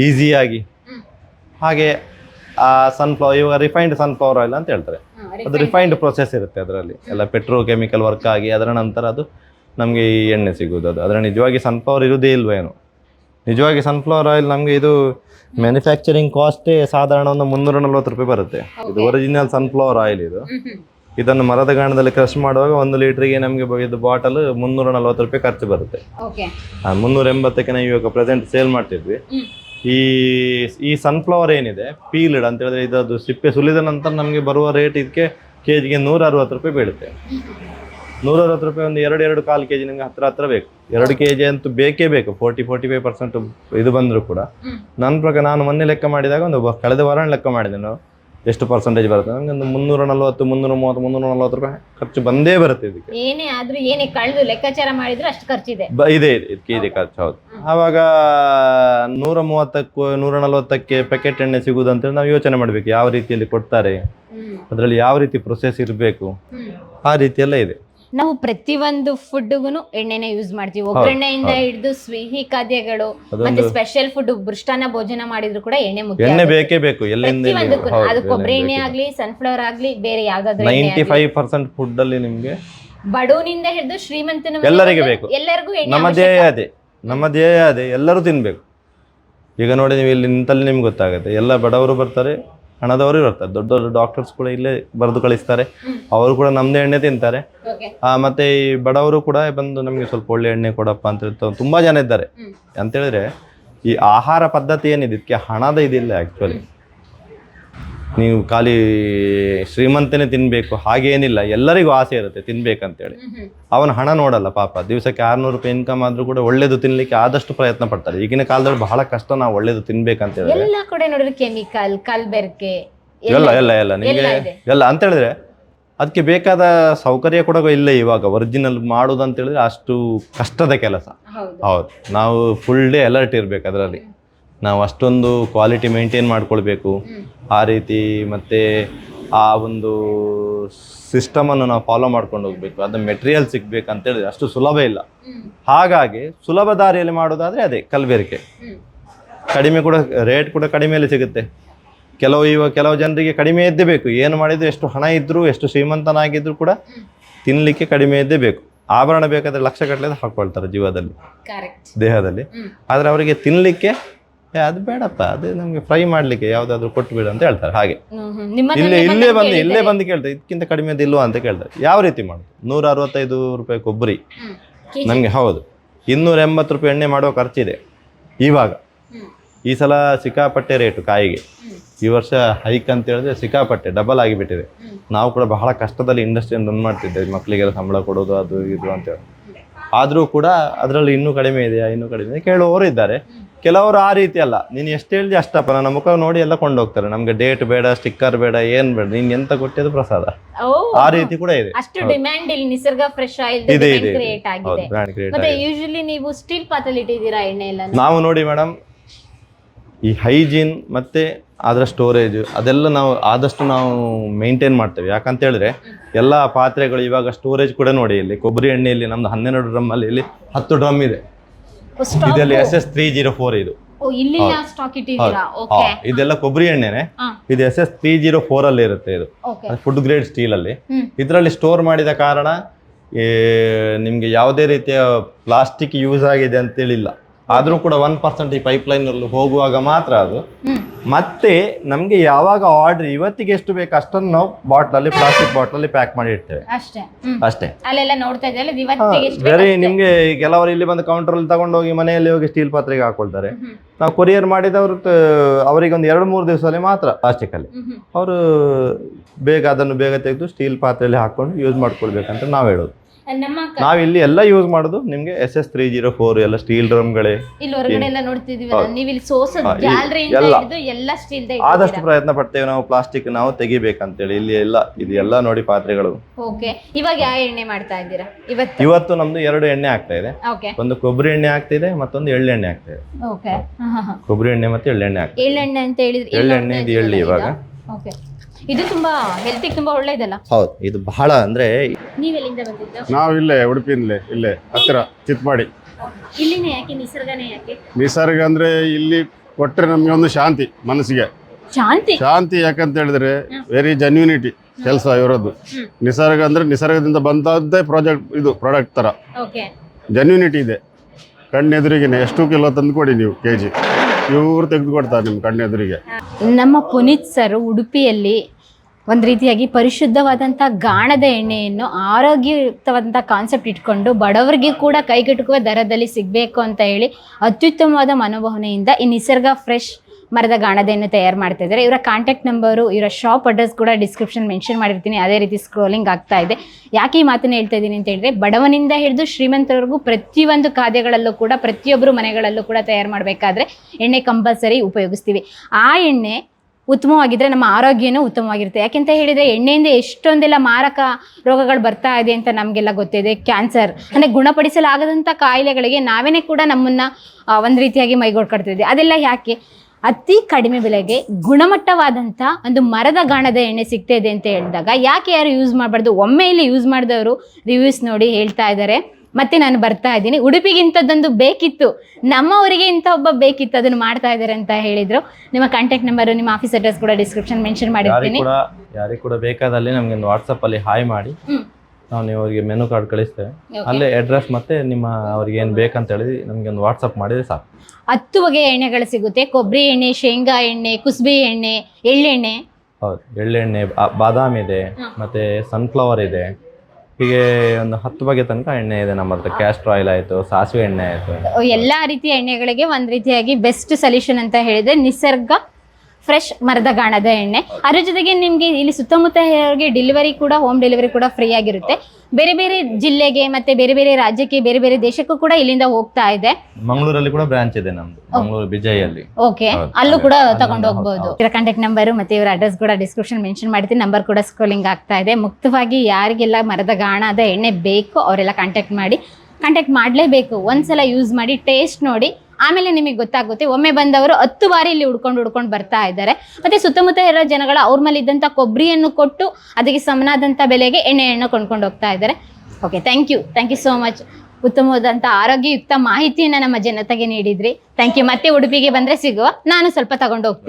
ಈಸಿಯಾಗಿ ಹಾಗೆ ಆ ಸನ್ಫ್ಲವರ್ ಇವಾಗ ರಿಫೈನ್ಡ್ ಸನ್ಫ್ಲವರ್ ಆಯಿಲ್ ಅಂತ ಹೇಳ್ತಾರೆ. ಅದು ರಿಫೈನ್ಡ್ ಪ್ರೊಸೆಸ್ ಇರುತ್ತೆ ಅದರಲ್ಲಿ. ಎಲ್ಲ ಪೆಟ್ರೋ ಕೆಮಿಕಲ್ ವರ್ಕ್ ಆಗಿ ಅದರ ನಂತರ ಅದು ನಮಗೆ ಈ ಎಣ್ಣೆ ಸಿಗೋದು ಅದು. ಅದರ ನಿಜವಾಗಿ ಸನ್ಫ್ಲವರ್ ಇರುವುದೇ ಇಲ್ವೇನು. ನಿಜವಾಗಿ ಸನ್ಫ್ಲವರ್ ಆಯಿಲ್ ನಮಗೆ ಇದು ಮ್ಯಾನುಫ್ಯಾಕ್ಚರಿಂಗ್ ಕಾಸ್ಟೇ ಸಾಧಾರಣ ಒಂದು ಮುನ್ನೂರ ನಲ್ವತ್ತು ರೂಪಾಯಿ ಬರುತ್ತೆ. ಇದು ಒರಿಜಿನಲ್ ಸನ್ಫ್ಲವರ್ ಆಯಿಲ್ ಇದು. ಇದನ್ನು ಮರದ ಗಾಣದಲ್ಲಿ ಕ್ರಶ್ ಮಾಡುವಾಗ ಒಂದು ಲೀಟ್ರಿಗೆ ನಮಗೆ ಇದು ಬಾಟಲ್ ಮುನ್ನೂರ ನಲ್ವತ್ತು ರೂಪಾಯಿ ಖರ್ಚು ಬರುತ್ತೆ. ಮುನ್ನೂರ ಎಂಬತ್ತಕ್ಕೆ ನಾವು ಇವಾಗ ಪ್ರೆಸೆಂಟ್ ಸೇಲ್ ಮಾಡ್ತಿದ್ವಿ. ಈ ಈ ಸನ್ಫ್ಲವರ್ ಏನಿದೆ? ಪೀಲ್ಡ್ ಅಂತ ಹೇಳಿದ್ರೆ ಇದರದ್ದು ಸಿಪ್ಪೆ ಸುಲಿದ ನಂತರ ನಮಗೆ ಬರುವ ರೇಟ್ ಇದಕ್ಕೆ ಕೆ ಜಿಗೆ ನೂರ ಅರವತ್ತು ರೂಪಾಯಿ ಬೀಳುತ್ತೆ. ನೂರ ಅರವತ್ತು ರೂಪಾಯಿ ಒಂದು ಎರಡು ಎರಡು ಕಾಲು ಕೆ ಜಿ ನಿಮಗೆ ಹತ್ರ ಹತ್ರ ಬೇಕು. ಎರಡು ಕೆ ಜಿ ಅಂತೂ ಬೇಕೇ ಬೇಕು. ಫೋರ್ಟಿ ಫೋರ್ಟಿ ಫೈವ್ ಪರ್ಸೆಂಟ್ ಇದು ಬಂದರೂ ಕೂಡ. ನನ್ನ ಪ್ರಕಾರ ನಾನು ಮೊನ್ನೆ ಲೆಕ್ಕ ಮಾಡಿದಾಗ ಒಂದು ಕಳೆದ ವಾರ ಲೆಕ್ಕ ಮಾಡಿದೆ. ನಾವು ಎಷ್ಟು ಪರ್ಸೆಂಟೇಜ್ ಬರುತ್ತೆ? ನನಗೆ ಒಂದು ಮುನ್ನೂರ ನಲ್ವತ್ತು ಮುನ್ನೂರ ಮೂವತ್ತು ಮುನ್ನೂರ ನಲ್ವತ್ತು ರೂಪಾಯಿ ಖರ್ಚು ಬಂದೇ ಬರುತ್ತೆ ಇದಕ್ಕೆ. ಏನೇ ಆದ್ರೂ ಏನೇ ಕಳೆದು ಲೆಕ್ಕಾಚಾರ ಮಾಡಿದ್ರೆ ಅಷ್ಟು ಖರ್ಚಿದೆ. ಬ ಇದೆ ಇದೆ ಇದಕ್ಕೆ ಇದೆ ಖರ್ಚು ಹೌದು. ಆವಾಗ ನೂರ ಮೂವತ್ತಕ್ಕೂ ನೂರ ನಲ್ವತ್ತಕ್ಕೆ ಪ್ಯಾಕೆಟ್ ಎಣ್ಣೆ ಸಿಗುವುದು ಅಂತೇಳಿ ನಾವು ಯೋಚನೆ ಮಾಡಬೇಕು. ಯಾವ ರೀತಿಯಲ್ಲಿ ಕೊಡ್ತಾರೆ? ಅದರಲ್ಲಿ ಯಾವ ರೀತಿ ಪ್ರೊಸೆಸ್ ಇರಬೇಕು? ಆ ರೀತಿಯೆಲ್ಲ ಇದೆ. ನಾವು ಪ್ರತಿಯೊಂದು ಫುಡ್ಗೂ ಎಣ್ಣೆನೆ ಯೂಸ್ ಮಾಡ್ತೀವಿ. ಒಗ್ಗರಣೆಯಿಂದ ಹಿಡಿದು ಸಿಹಿ ಖಾದ್ಯಗಳು ಮತ್ತೆ ಸ್ಪೆಷಲ್ ಫುಡ್ ಬೃಷ್ಟಾನ ಭೋಜನ ಮಾಡಿದ್ರು ಕೂಡ ಎಣ್ಣೆ ಮುಖ್ಯ ಎಣ್ಣೆ ಬೇಕೇ ಬೇಕು ಎಲ್ಲಿಂದ ಪ್ರತಿಯೊಂದಕ್ಕೂ ಅದು ಕೊಬ್ಬರಿ ಎಣ್ಣೆ ಆಗ್ಲಿ ಸನ್ಫ್ಲವರ್ ಆಗ್ಲಿ ಬೇರೆ ಯಾವ್ದಾದ್ರು ಎಣ್ಣೆ ನೈಂಟಿ. ಫೈವ್ ಪರ್ಸೆಂಟ್ ಫುಡ್ ಅಲ್ಲಿ ನಿಮ್ಗೆ ಬಡವನಿಂದ ಹಿಡಿದು ಶ್ರೀಮಂತನ ಎಲ್ಲರಿಗೆ ಬೇಕು. ಎಲ್ಲರಿಗೂ ಎಣ್ಣೆ ನಮ್ಮದೇ ಅವಶ್ಯಕ. ಅದೇ ನಮ್ಮ ಧ್ಯೇಯ ಅದೇ ಎಲ್ಲರೂ ತಿನ್ಬೇಕು. ಈಗ ನೋಡಿ ನೀವು ಇಲ್ಲಿ ನಿಂತಲ್ಲಿ ನಿಮ್ಗೆ ಗೊತ್ತಾಗುತ್ತೆ ಎಲ್ಲ ಬಡವರು ಬರ್ತಾರೆ ಹಣದವರು ಇರ್ತಾರೆ ದೊಡ್ಡ ದೊಡ್ಡ ಡಾಕ್ಟರ್ಸ್ ಕೂಡ ಇಲ್ಲೇ ಬರೆದು ಕಳಿಸ್ತಾರೆ. ಅವರು ಕೂಡ ನಮ್ಮದೇ ಎಣ್ಣೆ ತಿಂತಾರೆ. ಆ, ಮತ್ತೆ ಈ ಬಡವರು ಕೂಡ ಬಂದು ನಮಗೆ ಸ್ವಲ್ಪ ಒಳ್ಳೆ ಎಣ್ಣೆ ಕೊಡಪ್ಪ ಅಂತ ಹೇಳ್ತಾರೆ. ತುಂಬ ಜನ ಇದ್ದಾರೆ. ಅಂತೇಳಿದ್ರೆ ಅಂತ ಹೇಳಿದ್ರೆ ಈ ಆಹಾರ ಪದ್ಧತಿ ಏನಿದೆ? ಇದಕ್ಕೆ ಹಣದ ಇದಿಲ್ಲ ಆ್ಯಕ್ಚುಲಿ ನೀವು ಖಾಲಿ ಶ್ರೀಮಂತನೇ ತಿನ್ನಬೇಕು ಹಾಗೇನಿಲ್ಲ ಎಲ್ಲರಿಗೂ ಆಸೆ ಇರುತ್ತೆ ತಿನ್ಬೇಕಂತೇಳಿ. ಅವನ ಹಣ ನೋಡಲ್ಲ ಪಾಪ ದಿವಸಕ್ಕೆ ಆರ್ನೂರು ರೂಪಾಯಿ ಇನ್ಕಮ್ ಆದ್ರೂ ಕೂಡ ಒಳ್ಳೇದು ತಿನ್ಲಿಕ್ಕೆ ಆದಷ್ಟು ಪ್ರಯತ್ನ ಪಡ್ತಾರೆ. ಈಗಿನ ಕಾಲದಲ್ಲಿ ಬಹಳ ಕಷ್ಟ ನಾವು ಒಳ್ಳೇದು ತಿನ್ಬೇಕಂತ ಹೇಳಿ ಎಲ್ಲ ಕಡೆ ನೋಡಿದ್ರೆ ಕೆಮಿಕಲ್ ಕಲ್ಬೆರ್ಕೆ ಎಲ್ಲ ಎಲ್ಲ ಎಲ್ಲ ನಿಮಗೆ ಎಲ್ಲ. ಅಂತ ಹೇಳಿದ್ರೆ ಅದಕ್ಕೆ ಬೇಕಾದ ಸೌಕರ್ಯ ಕೂಡ ಇಲ್ಲ ಇವಾಗ. ಒರಿಜಿನಲ್ ಮಾಡೋದು ಅಂತ ಹೇಳಿದ್ರೆ ಅಷ್ಟು ಕಷ್ಟದ ಕೆಲಸ. ಹೌದು. ನಾವು ಫುಲ್ ಡೇ ಅಲರ್ಟ್ ಇರಬೇಕು ಅದರಲ್ಲಿ. ನಾವು ಅಷ್ಟೊಂದು ಕ್ವಾಲಿಟಿ ಮೇಂಟೈನ್ ಮಾಡ್ಕೊಳ್ಬೇಕು. ಆ ರೀತಿ ಮತ್ತು ಆ ಒಂದು ಸಿಸ್ಟಮನ್ನು ನಾವು ಫಾಲೋ ಮಾಡ್ಕೊಂಡು ಹೋಗ್ಬೇಕು. ಅದು ಮೆಟೀರಿಯಲ್ ಸಿಗ್ಬೇಕು ಅಂತ ಹೇಳಿದ್ರೆ ಅಷ್ಟು ಸುಲಭ ಇಲ್ಲ. ಹಾಗಾಗಿ ಸುಲಭ ದಾರಿಯಲ್ಲಿ ಮಾಡೋದಾದರೆ ಅದೇ ಕಲಬೆರಕೆ. ಕಡಿಮೆ ಕೂಡ ರೇಟ್ ಕೂಡ ಕಡಿಮೆಯಲ್ಲಿ ಸಿಗುತ್ತೆ. ಕೆಲವು ಇವಾಗ ಕೆಲವು ಜನರಿಗೆ ಕಡಿಮೆ ಇದ್ದೇ ಬೇಕು. ಏನು ಮಾಡಿದ್ರು ಎಷ್ಟು ಹಣ ಇದ್ದರೂ ಎಷ್ಟು ಶ್ರೀಮಂತನಾಗಿದ್ದರೂ ಕೂಡ ತಿನ್ನಲಿಕ್ಕೆ ಕಡಿಮೆ ಇದ್ದೇ ಬೇಕು. ಆಭರಣ ಬೇಕಾದರೆ ಲಕ್ಷ ಗಟ್ಟಲೆ ಹಾಕ್ಕೊಳ್ತಾರೆ ಜೀವದಲ್ಲಿ ದೇಹದಲ್ಲಿ. ಆದರೆ ಅವರಿಗೆ ತಿನ್ನಲಿಕ್ಕೆ ಏ ಅದು ಬೇಡಪ್ಪ ಅದು ನಮಗೆ ಫ್ರೈ ಮಾಡ್ಲಿಕ್ಕೆ ಯಾವುದಾದ್ರೂ ಕೊಟ್ಟು ಬಿಡು ಅಂತ ಹೇಳ್ತಾರೆ ಹಾಗೆ. ಇಲ್ಲೇ ಇಲ್ಲೇ ಬಂದು ಇಲ್ಲೇ ಬಂದು ಕೇಳ್ತಾರೆ ಇದಕ್ಕಿಂತ ಕಡಿಮೆ ಇಲ್ವಾ ಅಂತ ಕೇಳ್ತಾರೆ. ಯಾವ ರೀತಿ ಮಾಡುದು? ನೂರ ಅರವತ್ತೈದು ರೂಪಾಯಿ ಕೊಬ್ಬರಿ. ನಮಗೆ ಹೌದು. ಇನ್ನೂರ ಎಂಬತ್ತು ರೂಪಾಯಿ ಎಣ್ಣೆ ಮಾಡುವ ಖರ್ಚಿದೆ. ಇವಾಗ. ಈ ಸಲ ಸಿಕ್ಕಾಪಟ್ಟೆ ರೇಟು ಕಾಯಿಗೆ. ಈ ವರ್ಷ ಹೈಕ್ ಅಂತ ಹೇಳಿದ್ರೆ ಸಿಕ್ಕಾಪಟ್ಟೆ ಡಬಲ್ ಆಗಿಬಿಟ್ಟಿದೆ. ನಾವು ಕೂಡ ಬಹಳ ಕಷ್ಟದಲ್ಲಿ ಇಂಡಸ್ಟ್ರಿಯನ್ನು ರನ್ ಮಾಡ್ತಿದ್ದೇವೆ ಮಕ್ಕಳಿಗೆಲ್ಲ ಸಂಬಳ ಕೊಡೋದು ಅದು ಇದು ಅಂತೇಳಿ ಆದರೂ ಕೂಡ ಅದರಲ್ಲಿ ಇನ್ನೂ ಕಡಿಮೆ ಇದೆಯಾ ಇನ್ನೂ ಕಡಿಮೆ ಇದೆ ಕೇಳುವವರು ಇದ್ದಾರೆ ಕೆಲವರು ಆ ರೀತಿ ಅಲ್ಲ. ನೀನು ಎಷ್ಟು ಹೇಳಿದೆ ಅಷ್ಟಪ್ಪ. ನನ್ನ ಮುಖ ನೋಡಿ ಎಲ್ಲ ಕೊಂಡೋಗ್ತಾರೆ ನಮ್ಗೆ ಡೇಟ್ ಬೇಡ ಸ್ಟಿಕ್ಕರ್ ಬೇಡ ಏನ್ ಬೇಡ. ನೀನ್ ಎಂತ ಕೊಟ್ಟಿದ್ದು ಪ್ರಸಾದ. ಆ ರೀತಿ ಕೂಡ ಇದೆ. ಅಷ್ಟು ಡಿಮ್ಯಾಂಡ್ ಇಲ್ಲಿ ನಿಸರ್ಗ ಫ್ರೆಶ್ ಆಯಿಲ್ ಇದೆ ಇದೆ ಕ್ರಿಯೇಟ್ ಹೌದು ಆಗಿದೆ. ಬ್ರ್ಯಾಂಡ್ ಕ್ರಿಯೇಟ್ ಮತ್ತೆ ಯೂಶಲಿ ನೀವು ಸ್ಟೀಲ್ ಪಾತ್ರೆಲಿ ಇಟ್ಟಿದ್ದೀರಾ ಎಣ್ಣೆ ಎಲ್ಲ? ನಾವು ನೋಡಿ ಮೇಡಮ್ ಈ ಹೈಜೀನ್ ಮತ್ತೆ ಅದರ ಸ್ಟೋರೇಜ್ ಅದೆಲ್ಲ ನಾವು ಆದಷ್ಟು ನಾವು ಮೇಂಟೈನ್ ಮಾಡ್ತೇವೆ. ಯಾಕಂತ ಹೇಳಿದ್ರೆ ಎಲ್ಲ ಪಾತ್ರೆಗಳು ಇವಾಗ ಸ್ಟೋರೇಜ್ ಕೂಡ ನೋಡಿ ಇಲ್ಲಿ. ಕೊಬ್ಬರಿ ಎಣ್ಣೆಯಲ್ಲಿ ನಮ್ದು ಹನ್ನೆರಡು ಡ್ರಮ್ ಅಲ್ಲಿ ಇಲ್ಲಿ ಹತ್ತು ಡ್ರಮ್ ಇದೆ. ಇದರಲ್ಲಿ S S three zero four ಇದು. ಓ ಇಲ್ಲಿ ಸ್ಟಾಕ್ ಇಟ್ಟಿದ್ದೀರಾ? ಹಾ, ಓಕೆ ಇದೆಲ್ಲ ಕೊಬ್ಬರಿ ಎಣ್ಣೆನೆ. ಇದು S S three zero four ಅಲ್ಲಿ ಇರುತ್ತೆ ಇದು. ಫುಡ್ ಗ್ರೇಡ್ ಸ್ಟೀಲ್ ಅಲ್ಲಿ. ಇದರಲ್ಲಿ ಸ್ಟೋರ್ ಮಾಡಿದ ಕಾರಣ ನಿಮಗೆ ಯಾವುದೇ ರೀತಿಯ ಪ್ಲಾಸ್ಟಿಕ್ ಯೂಸ್ ಆಗಿದೆ ಅಂತೇಳಿಲ್ಲ. ಆದರೂ ಕೂಡ ಒನ್ ಪರ್ಸೆಂಟ್ ಈ ಪೈಪ್ಲೈನಲ್ಲಿ ಹೋಗುವಾಗ ಮಾತ್ರ ಅದು. ಮತ್ತೆ ನಮಗೆ ಯಾವಾಗ ಆರ್ಡರ್ ಇವತ್ತಿಗೆ ಎಷ್ಟು ಬೇಕು ಅಷ್ಟನ್ನು ನಾವು ಬಾಟ್ಲಲ್ಲಿ ಪ್ಲಾಸ್ಟಿಕ್ ಬಾಟ್ಲಲ್ಲಿ ಪ್ಯಾಕ್ ಮಾಡಿ ಇಡ್ತೇವೆ. ಅಷ್ಟೇ. ಅಷ್ಟೇ. ಅಲ್ಲೆಲ್ಲ ನೋಡ್ತಾ ಇದ್ದಲ್ಲ ಇವತ್ತಿಗೆ ಎಷ್ಟು ಬೇರೆ ನಿಮಗೆ ಕೆಲವರು ಇಲ್ಲಿ ಬಂದು ಕೌಂಟ್ರಲ್ಲಿ ತಗೊಂಡೋಗಿ ಮನೆಯಲ್ಲಿ ಹೋಗಿ ಸ್ಟೀಲ್ ಪಾತ್ರೆಗೆ ಹಾಕೊಳ್ತಾರೆ. ನಾವು ಕೊರಿಯರ್ ಮಾಡಿದವರು ಅವರಿಗೆ ಒಂದು ಎರಡು ಮೂರು ದಿವಸದಲ್ಲಿ ಮಾತ್ರ ಪ್ಲಾಸ್ಟಿಕಲ್ಲಿ. ಅವರು ಬೇಗ ಅದನ್ನು ಬೇಗ ತೆಗೆದು ಸ್ಟೀಲ್ ಪಾತ್ರೆಯಲ್ಲಿ ಹಾಕೊಂಡು ಯೂಸ್ ಮಾಡ್ಕೊಳ್ಬೇಕಂತ ನಾವು ಹೇಳೋದು. ನಮ್ಮ ಕ- ನಾವು ಇಲ್ಲಿ ಎಲ್ಲ ಯೂಸ್ ಮಾಡೋದು ನಿಮಗೆ S S three zero four ಎಲ್ಲ ಸ್ಟೀಲ್ ಡ್ರಮ್ಗಳೇ ಇಲ್ಲಿ ಹೊರಗಡೆ ಎಲ್ಲ ನೋಡ್ತಿದೀವಲ್ಲ ನೀವು ಇಲ್ಲಿ ಸೋಸದ ಹಾ, ಈ- ಗ್ಯಾಲರಿ ಎಲ್ಲ. ಸ್ಟೀಲ್ ಆದಷ್ಟು ಪ್ರಯತ್ನ ಪಡ್ತೇವೆ ನಾವು ಪ್ಲಾಸ್ಟಿಕ್ ನಾವು ತೆಗಿಬೇಕಂತೇಳಿ. ಇಲ್ಲಿ ಎಲ್ಲ ಇದು ಎಲ್ಲ ನೋಡಿ ಪಾತ್ರೆಗಳು. ಓಕೆ ಇವಾಗ ಯಾವ ಎಣ್ಣೆ ಮಾಡ್ತಾ ಇದ್ದೀರಾ? ಇವತ್ತು? ಇವತ್ತು ನಮ್ದು ಎರಡು ಎಣ್ಣೆ ಆಗ್ತಾ ಇದೆ. ಓಕೆ ಒಂದು ಕೊಬ್ಬರಿ ಎಣ್ಣೆ ಆಗ್ತಿದೆ ಮತ್ತೊಂದು ಎಳ್ಳೆಣ್ಣೆ ಆಗ್ತಾ ಇದೆ. ಓಕೆ ಕೊಬ್ಬರಿ ಎಣ್ಣೆ ಮತ್ತೆ ಎಳ್ಳೆಣ್ಣೆ ಆಗ್ತಿದೆ ಎಳ್ಳೆಣ್ಣೆ ಅಂತ ಹೇಳಿದ್ರೆ ಎಳ್ಳೆಣ್ಣೆ ಇದು ಎಳ್ಳಿ ಇವಾಗ. ಓಕೆ ಇದು ತುಂಬಾ ಹೆಲ್ತಿಗೆ ತುಂಬಾ ಒಳ್ಳೇದಲ್ಲ? ಹೌದು ಇದು ಬಹಳ ಅಂದ್ರೆ ನೀವೆಲ್ಲಿಂದ ಬಂದಿದ್ದು? ನಾವು ಇಲ್ಲೇ ಉಡುಪಿಯಿಂದಲೇ ಇಲ್ಲೇ ಹತ್ತಿರ ಚಿತ್ಮಾಡಿ ಇಲ್ಲಿನೇ ಯಾಕೆ ನಿಸರ್ಗನೇ ಯಾಕೆ? ನಿಸರ್ಗ ಅಂದ್ರೆ ಇಲ್ಲಿ ಕೊಟ್ಟರೆ ನಮಗೆ ಒಂದು ಶಾಂತಿ ಮನಸ್ಸಿಗೆ. ಶಾಂತಿ? ಶಾಂತಿ ಯಾಕಂತ ಹೇಳಿದ್ರೆ ವೆರಿ ಜನ್ಯೂನಿಟಿ ಕೆಲಸ ಇವರದ್ದು ನಿಸರ್ಗ ಅಂದ್ರೆ ನಿಸರ್ಗದಿಂದ ಬಂದದ್ದೇ ಪ್ರಾಜೆಕ್ಟ್ ಇದು ಪ್ರಾಡಕ್ಟ್ ತರ. ಓಕೆ ಜೆನ್ಯೂನಿಟಿ ಇದೆ. ಕಣ್ಣೆದುರಿಗೆನೆ ಎಷ್ಟು ಕಿಲೋ ತಂದು ಕೊಡಿ ನೀವು ಕೆ ಜಿ ಇವ್ರು ತೆಗೆದು ಕೊಡ್ತಾರೆ ನಿಮ್ಮ ಕಣ್ಣೆದುರಿಗೆ ನಮ್ಮ ಪುನೀತ್ ಸರ್ ಉಡುಪಿಯಲ್ಲಿ ಒಂದು ರೀತಿಯಾಗಿ ಪರಿಶುದ್ಧವಾದಂಥ ಗಾಣದ ಎಣ್ಣೆಯನ್ನು ಆರೋಗ್ಯಯುಕ್ತವಾದಂಥ ಕಾನ್ಸೆಪ್ಟ್ ಇಟ್ಕೊಂಡು ಬಡವರಿಗೆ ಕೂಡ ಕೈಗೆಟುಕುವ ದರದಲ್ಲಿ ಸಿಗಬೇಕು ಅಂತ ಹೇಳಿ ಅತ್ಯುತ್ತಮವಾದ ಮನೋಭಾವನೆಯಿಂದ ಈ ನಿಸರ್ಗ ಫ್ರೆಶ್ ಮರದ ಗಾಣದ ಎಣ್ಣೆ ತಯಾರು ಮಾಡ್ತಾ ಇದ್ದಾರೆ. ಇವರ ಕಾಂಟ್ಯಾಕ್ಟ್ ನಂಬರು ಇವರ ಶಾಪ್ ಅಡ್ರೆಸ್ ಕೂಡ ಡಿಸ್ಕ್ರಿಪ್ಷನ್ ಮೆನ್ಷನ್ ಮಾಡಿರ್ತೀನಿ. ಅದೇ ರೀತಿ ಸ್ಕ್ರೋಲಿಂಗ್ ಆಗ್ತಾ ಇದೆ. ಯಾಕೆ ಈ ಮಾತನ್ನು ಹೇಳ್ತಾ ಇದ್ದೀನಿ ಅಂತ ಹೇಳಿದ್ರೆ, ಬಡವನಿಂದ ಹಿಡಿದು ಶ್ರೀಮಂತರವರೆಗೂ ಪ್ರತಿಯೊಂದು ಖಾದ್ಯಗಳಲ್ಲೂ ಕೂಡ ಪ್ರತಿಯೊಬ್ಬರು ಮನೆಗಳಲ್ಲೂ ಕೂಡ ತಯಾರು ಮಾಡಬೇಕಾದ್ರೆ ಎಣ್ಣೆ ಕಂಪಲ್ಸರಿ ಉಪಯೋಗಿಸ್ತೀವಿ. ಆ ಎಣ್ಣೆ ಉತ್ತಮವಾಗಿದ್ರೆ ನಮ್ಮ ಆರೋಗ್ಯನೂ ಉತ್ತಮವಾಗಿರುತ್ತೆ. ಯಾಕೆಂತ ಹೇಳಿದರೆ ಎಣ್ಣೆಯಿಂದ ಎಷ್ಟೊಂದೆಲ್ಲ ಮಾರಕ ರೋಗಗಳು ಬರ್ತಾ ಇದೆ ಅಂತ ನಮಗೆಲ್ಲ ಗೊತ್ತಿದೆ. ಕ್ಯಾನ್ಸರ್. ಅಂದರೆ ಗುಣಪಡಿಸಲಾಗದಂಥ ಕಾಯಿಲೆಗಳಿಗೆ ನಾವೇನೇ ಕೂಡ ನಮ್ಮನ್ನು ಒಂದು ರೀತಿಯಾಗಿ ಮೈಗೊಡ್ಕೊಡ್ತಿದ್ದೆ ಅದೆಲ್ಲ ಯಾಕೆ? ಅತಿ ಕಡಿಮೆ ಬೆಲೆಗೆ ಗುಣಮಟ್ಟವಾದಂಥ ಒಂದು ಮರದ ಗಾಣದ ಎಣ್ಣೆ ಸಿಗ್ತಾ ಇದೆ ಅಂತ ಹೇಳಿದಾಗ ಯಾಕೆ ಯಾರು ಯೂಸ್ ಮಾಡಬಾರ್ದು? ಒಮ್ಮೆ ಇಲ್ಲಿ ಯೂಸ್ ಮಾಡಿದವರು ರಿವ್ಯೂಸ್ ನೋಡಿ ಹೇಳ್ತಾ ಇದ್ದಾರೆ. ಮತ್ತೆ ನಾನು ಬರ್ತಾ ಇದ್ದೀನಿ. ಉಡುಪಿಗೆ ಇಂಥದ್ದೊಂದು ಬೇಕಿತ್ತು. ನಮ್ಮ ಊರಿಗೆ ಇಂಥ ಒಬ್ಬ ಬೇಕಿತ್ತು. ಅದನ್ನು ಮಾಡ್ತಾ ಇದ್ದಾರೆ ಅಂತ ಹೇಳಿದ್ರು. ನಿಮ್ಮ ಕಾಂಟ್ಯಾಕ್ಟ್ ನಂಬರ್ ನಿಮ್ಮ ಆಫೀಸ್ ಅಡ್ರೆಸ್ ಕೂಡ ಡಿಸ್ಕ್ರಿಪ್ಷನ್ ಮೆನ್ಷನ್ ಮಾಡಿರ್ತೀನಿ. ಕೂಡ ಯಾರಿಗೆ ಕೂಡ ಬೇಕಾದಲ್ಲಿ ನಮಗೆ ಒಂದು ವಾಟ್ಸಪ್ ಅಲ್ಲಿ ಹಾಯ್ ಮಾಡಿ. ನಾವು ನೀವು ಅವರಿಗೆ ಮೆನು ಕಾರ್ಡ್ ಕಳಿಸ್ತೇವೆ. ಅಲ್ಲೇ ಅಡ್ರೆಸ್ ಮತ್ತೆ ನಿಮ್ಮ ಅವ್ರಿಗೆ ಏನು ಬೇಕಂತ ಹೇಳಿ ನಮಗೆ ಒಂದು ವಾಟ್ಸಪ್ ಮಾಡಿದ್ರೆ ಸಾಕು. ಹತ್ತು ಬಗೆಯ ಎಣ್ಣೆಗಳು ಸಿಗುತ್ತೆ. ಕೊಬ್ಬರಿ ಎಣ್ಣೆ ಶೇಂಗಾ ಎಣ್ಣೆ ಕುಸುಬಿ ಎಣ್ಣೆ ಎಳ್ಳೆಣ್ಣೆ. ಹೌದು. ಎಳ್ಳೆಣ್ಣೆ ಬಾದಾಮ್ ಇದೆ. ಮತ್ತೆ ಸನ್ಫ್ಲವರ್ ಇದೆ. ಹೀಗೆ ಒಂದು ಹತ್ತು ಬಗೆ ತನಕ ಎಣ್ಣೆ ಇದೆ ನಮ್ಮ ಹತ್ರ ಕ್ಯಾಸ್ಟ್ರ್ ಆಯಿಲ್ ಆಯಿತು, ಸಾಸಿವೆ ಎಣ್ಣೆ ಆಯಿತು. ಎಲ್ಲಾ ರೀತಿಯ ಎಣ್ಣೆಗಳಿಗೆ ಒಂದು ರೀತಿಯಾಗಿ ಬೆಸ್ಟ್ ಸೊಲ್ಯೂಷನ್ ಅಂತ ಹೇಳಿದ್ರೆ ನಿಸರ್ಗ ಫ್ರೆಶ್ ಮರದ ಗಾಣದ ಎಣ್ಣೆ. ಅದ್ರ ಜೊತೆಗೆ ನಿಮಗೆ ಇಲ್ಲಿ ಸುತ್ತಮುತ್ತ ಇರೋರಿಗೆ ಡೆಲಿವರಿ ಕೂಡ ಹೋಮ್ ಡೆಲಿವರಿ ಕೂಡ ಫ್ರೀ ಆಗಿರುತ್ತೆ. ಬೇರೆ ಬೇರೆ ಜಿಲ್ಲೆಗೆ ಮತ್ತೆ ಬೇರೆ ಬೇರೆ ರಾಜ್ಯಕ್ಕೆ ಬೇರೆ ಬೇರೆ ದೇಶಕ್ಕೂ ಕೂಡ ಇಲ್ಲಿಂದ ಹೋಗ್ತಾ ಇದೆ. ಮಂಗಳೂರಲ್ಲಿ ಕೂಡ ಬ್ರಾಂಚ್ ಇದೆ ನಮ್ದು ಮಂಗಳೂರು ಬಿಜೈಯಲ್ಲಿ. ಓಕೆ. ಅಲ್ಲೂ ಕೂಡ. ತಗೊಂಡು ಹೋಗ್ಬಹುದು ಹೋಗ್ಬೋದು. ಇವರ ಕಾಂಟ್ಯಾಕ್ಟ್ ನಂಬರ್ ಮತ್ತೆ ಇವರ ಅಡ್ರೆಸ್ ಕೂಡ ಡಿಸ್ಕ್ರಿಪ್ಷನ್ ಮೆನ್ಷನ್ ಮಾಡ್ತೀನಿ. ನಂಬರ್ ಕೂಡ ಸ್ಕ್ರೋಲಿಂಗ್ ಆಗ್ತಾ ಇದೆ. ಮುಕ್ತವಾಗಿ ಯಾರಿಗೆಲ್ಲ ಮರದ ಗಾಣದ ಎಣ್ಣೆ ಬೇಕು ಅವರೆಲ್ಲ ಕಾಂಟ್ಯಾಕ್ಟ್ ಮಾಡಿ. ಕಾಂಟ್ಯಾಕ್ಟ್ ಮಾಡಲೇಬೇಕು. ಒಂದ್ಸಲ ಯೂಸ್ ಮಾಡಿ ಟೇಸ್ಟ್ ನೋಡಿ. ಆಮೇಲೆ ನಿಮಗೆ ಗೊತ್ತಾಗುತ್ತೆ, ಒಮ್ಮೆ ಬಂದವರು ಹತ್ತು ಬಾರಿ ಇಲ್ಲಿ ಉಡ್ಕೊಂಡು ಉಡ್ಕೊಂಡು ಬರ್ತಾ ಇದ್ದಾರೆ. ಮತ್ತೆ ಸುತ್ತಮುತ್ತ ಇರೋ ಜನಗಳ ಅವ್ರ ಮೇಲೆ ಇದ್ದಂಥ ಕೊಬ್ಬರಿಯನ್ನು ಕೊಟ್ಟು ಅದಕ್ಕೆ ಸಮನಾದಂಥ ಬೆಲೆಗೆ ಎಣ್ಣೆಯನ್ನು ಕೊಂಡ್ಕೊಂಡು ಹೋಗ್ತಾ ಇದ್ದಾರೆ. Okay thank you thank you so much ಉತ್ತಮವಾದಂಥ ಆರೋಗ್ಯಯುಕ್ತ ಮಾಹಿತಿಯನ್ನು ನಮ್ಮ ಜನತೆಗೆ ನೀಡಿದ್ರಿ. ಥ್ಯಾಂಕ್ ಯು ಮತ್ತೆ ಉಡುಪಿಗೆ ಬಂದರೆ ಸಿಗುವ, ನಾನು ಸ್ವಲ್ಪ ತಗೊಂಡು ಹೋಗ್ತೀನಿ.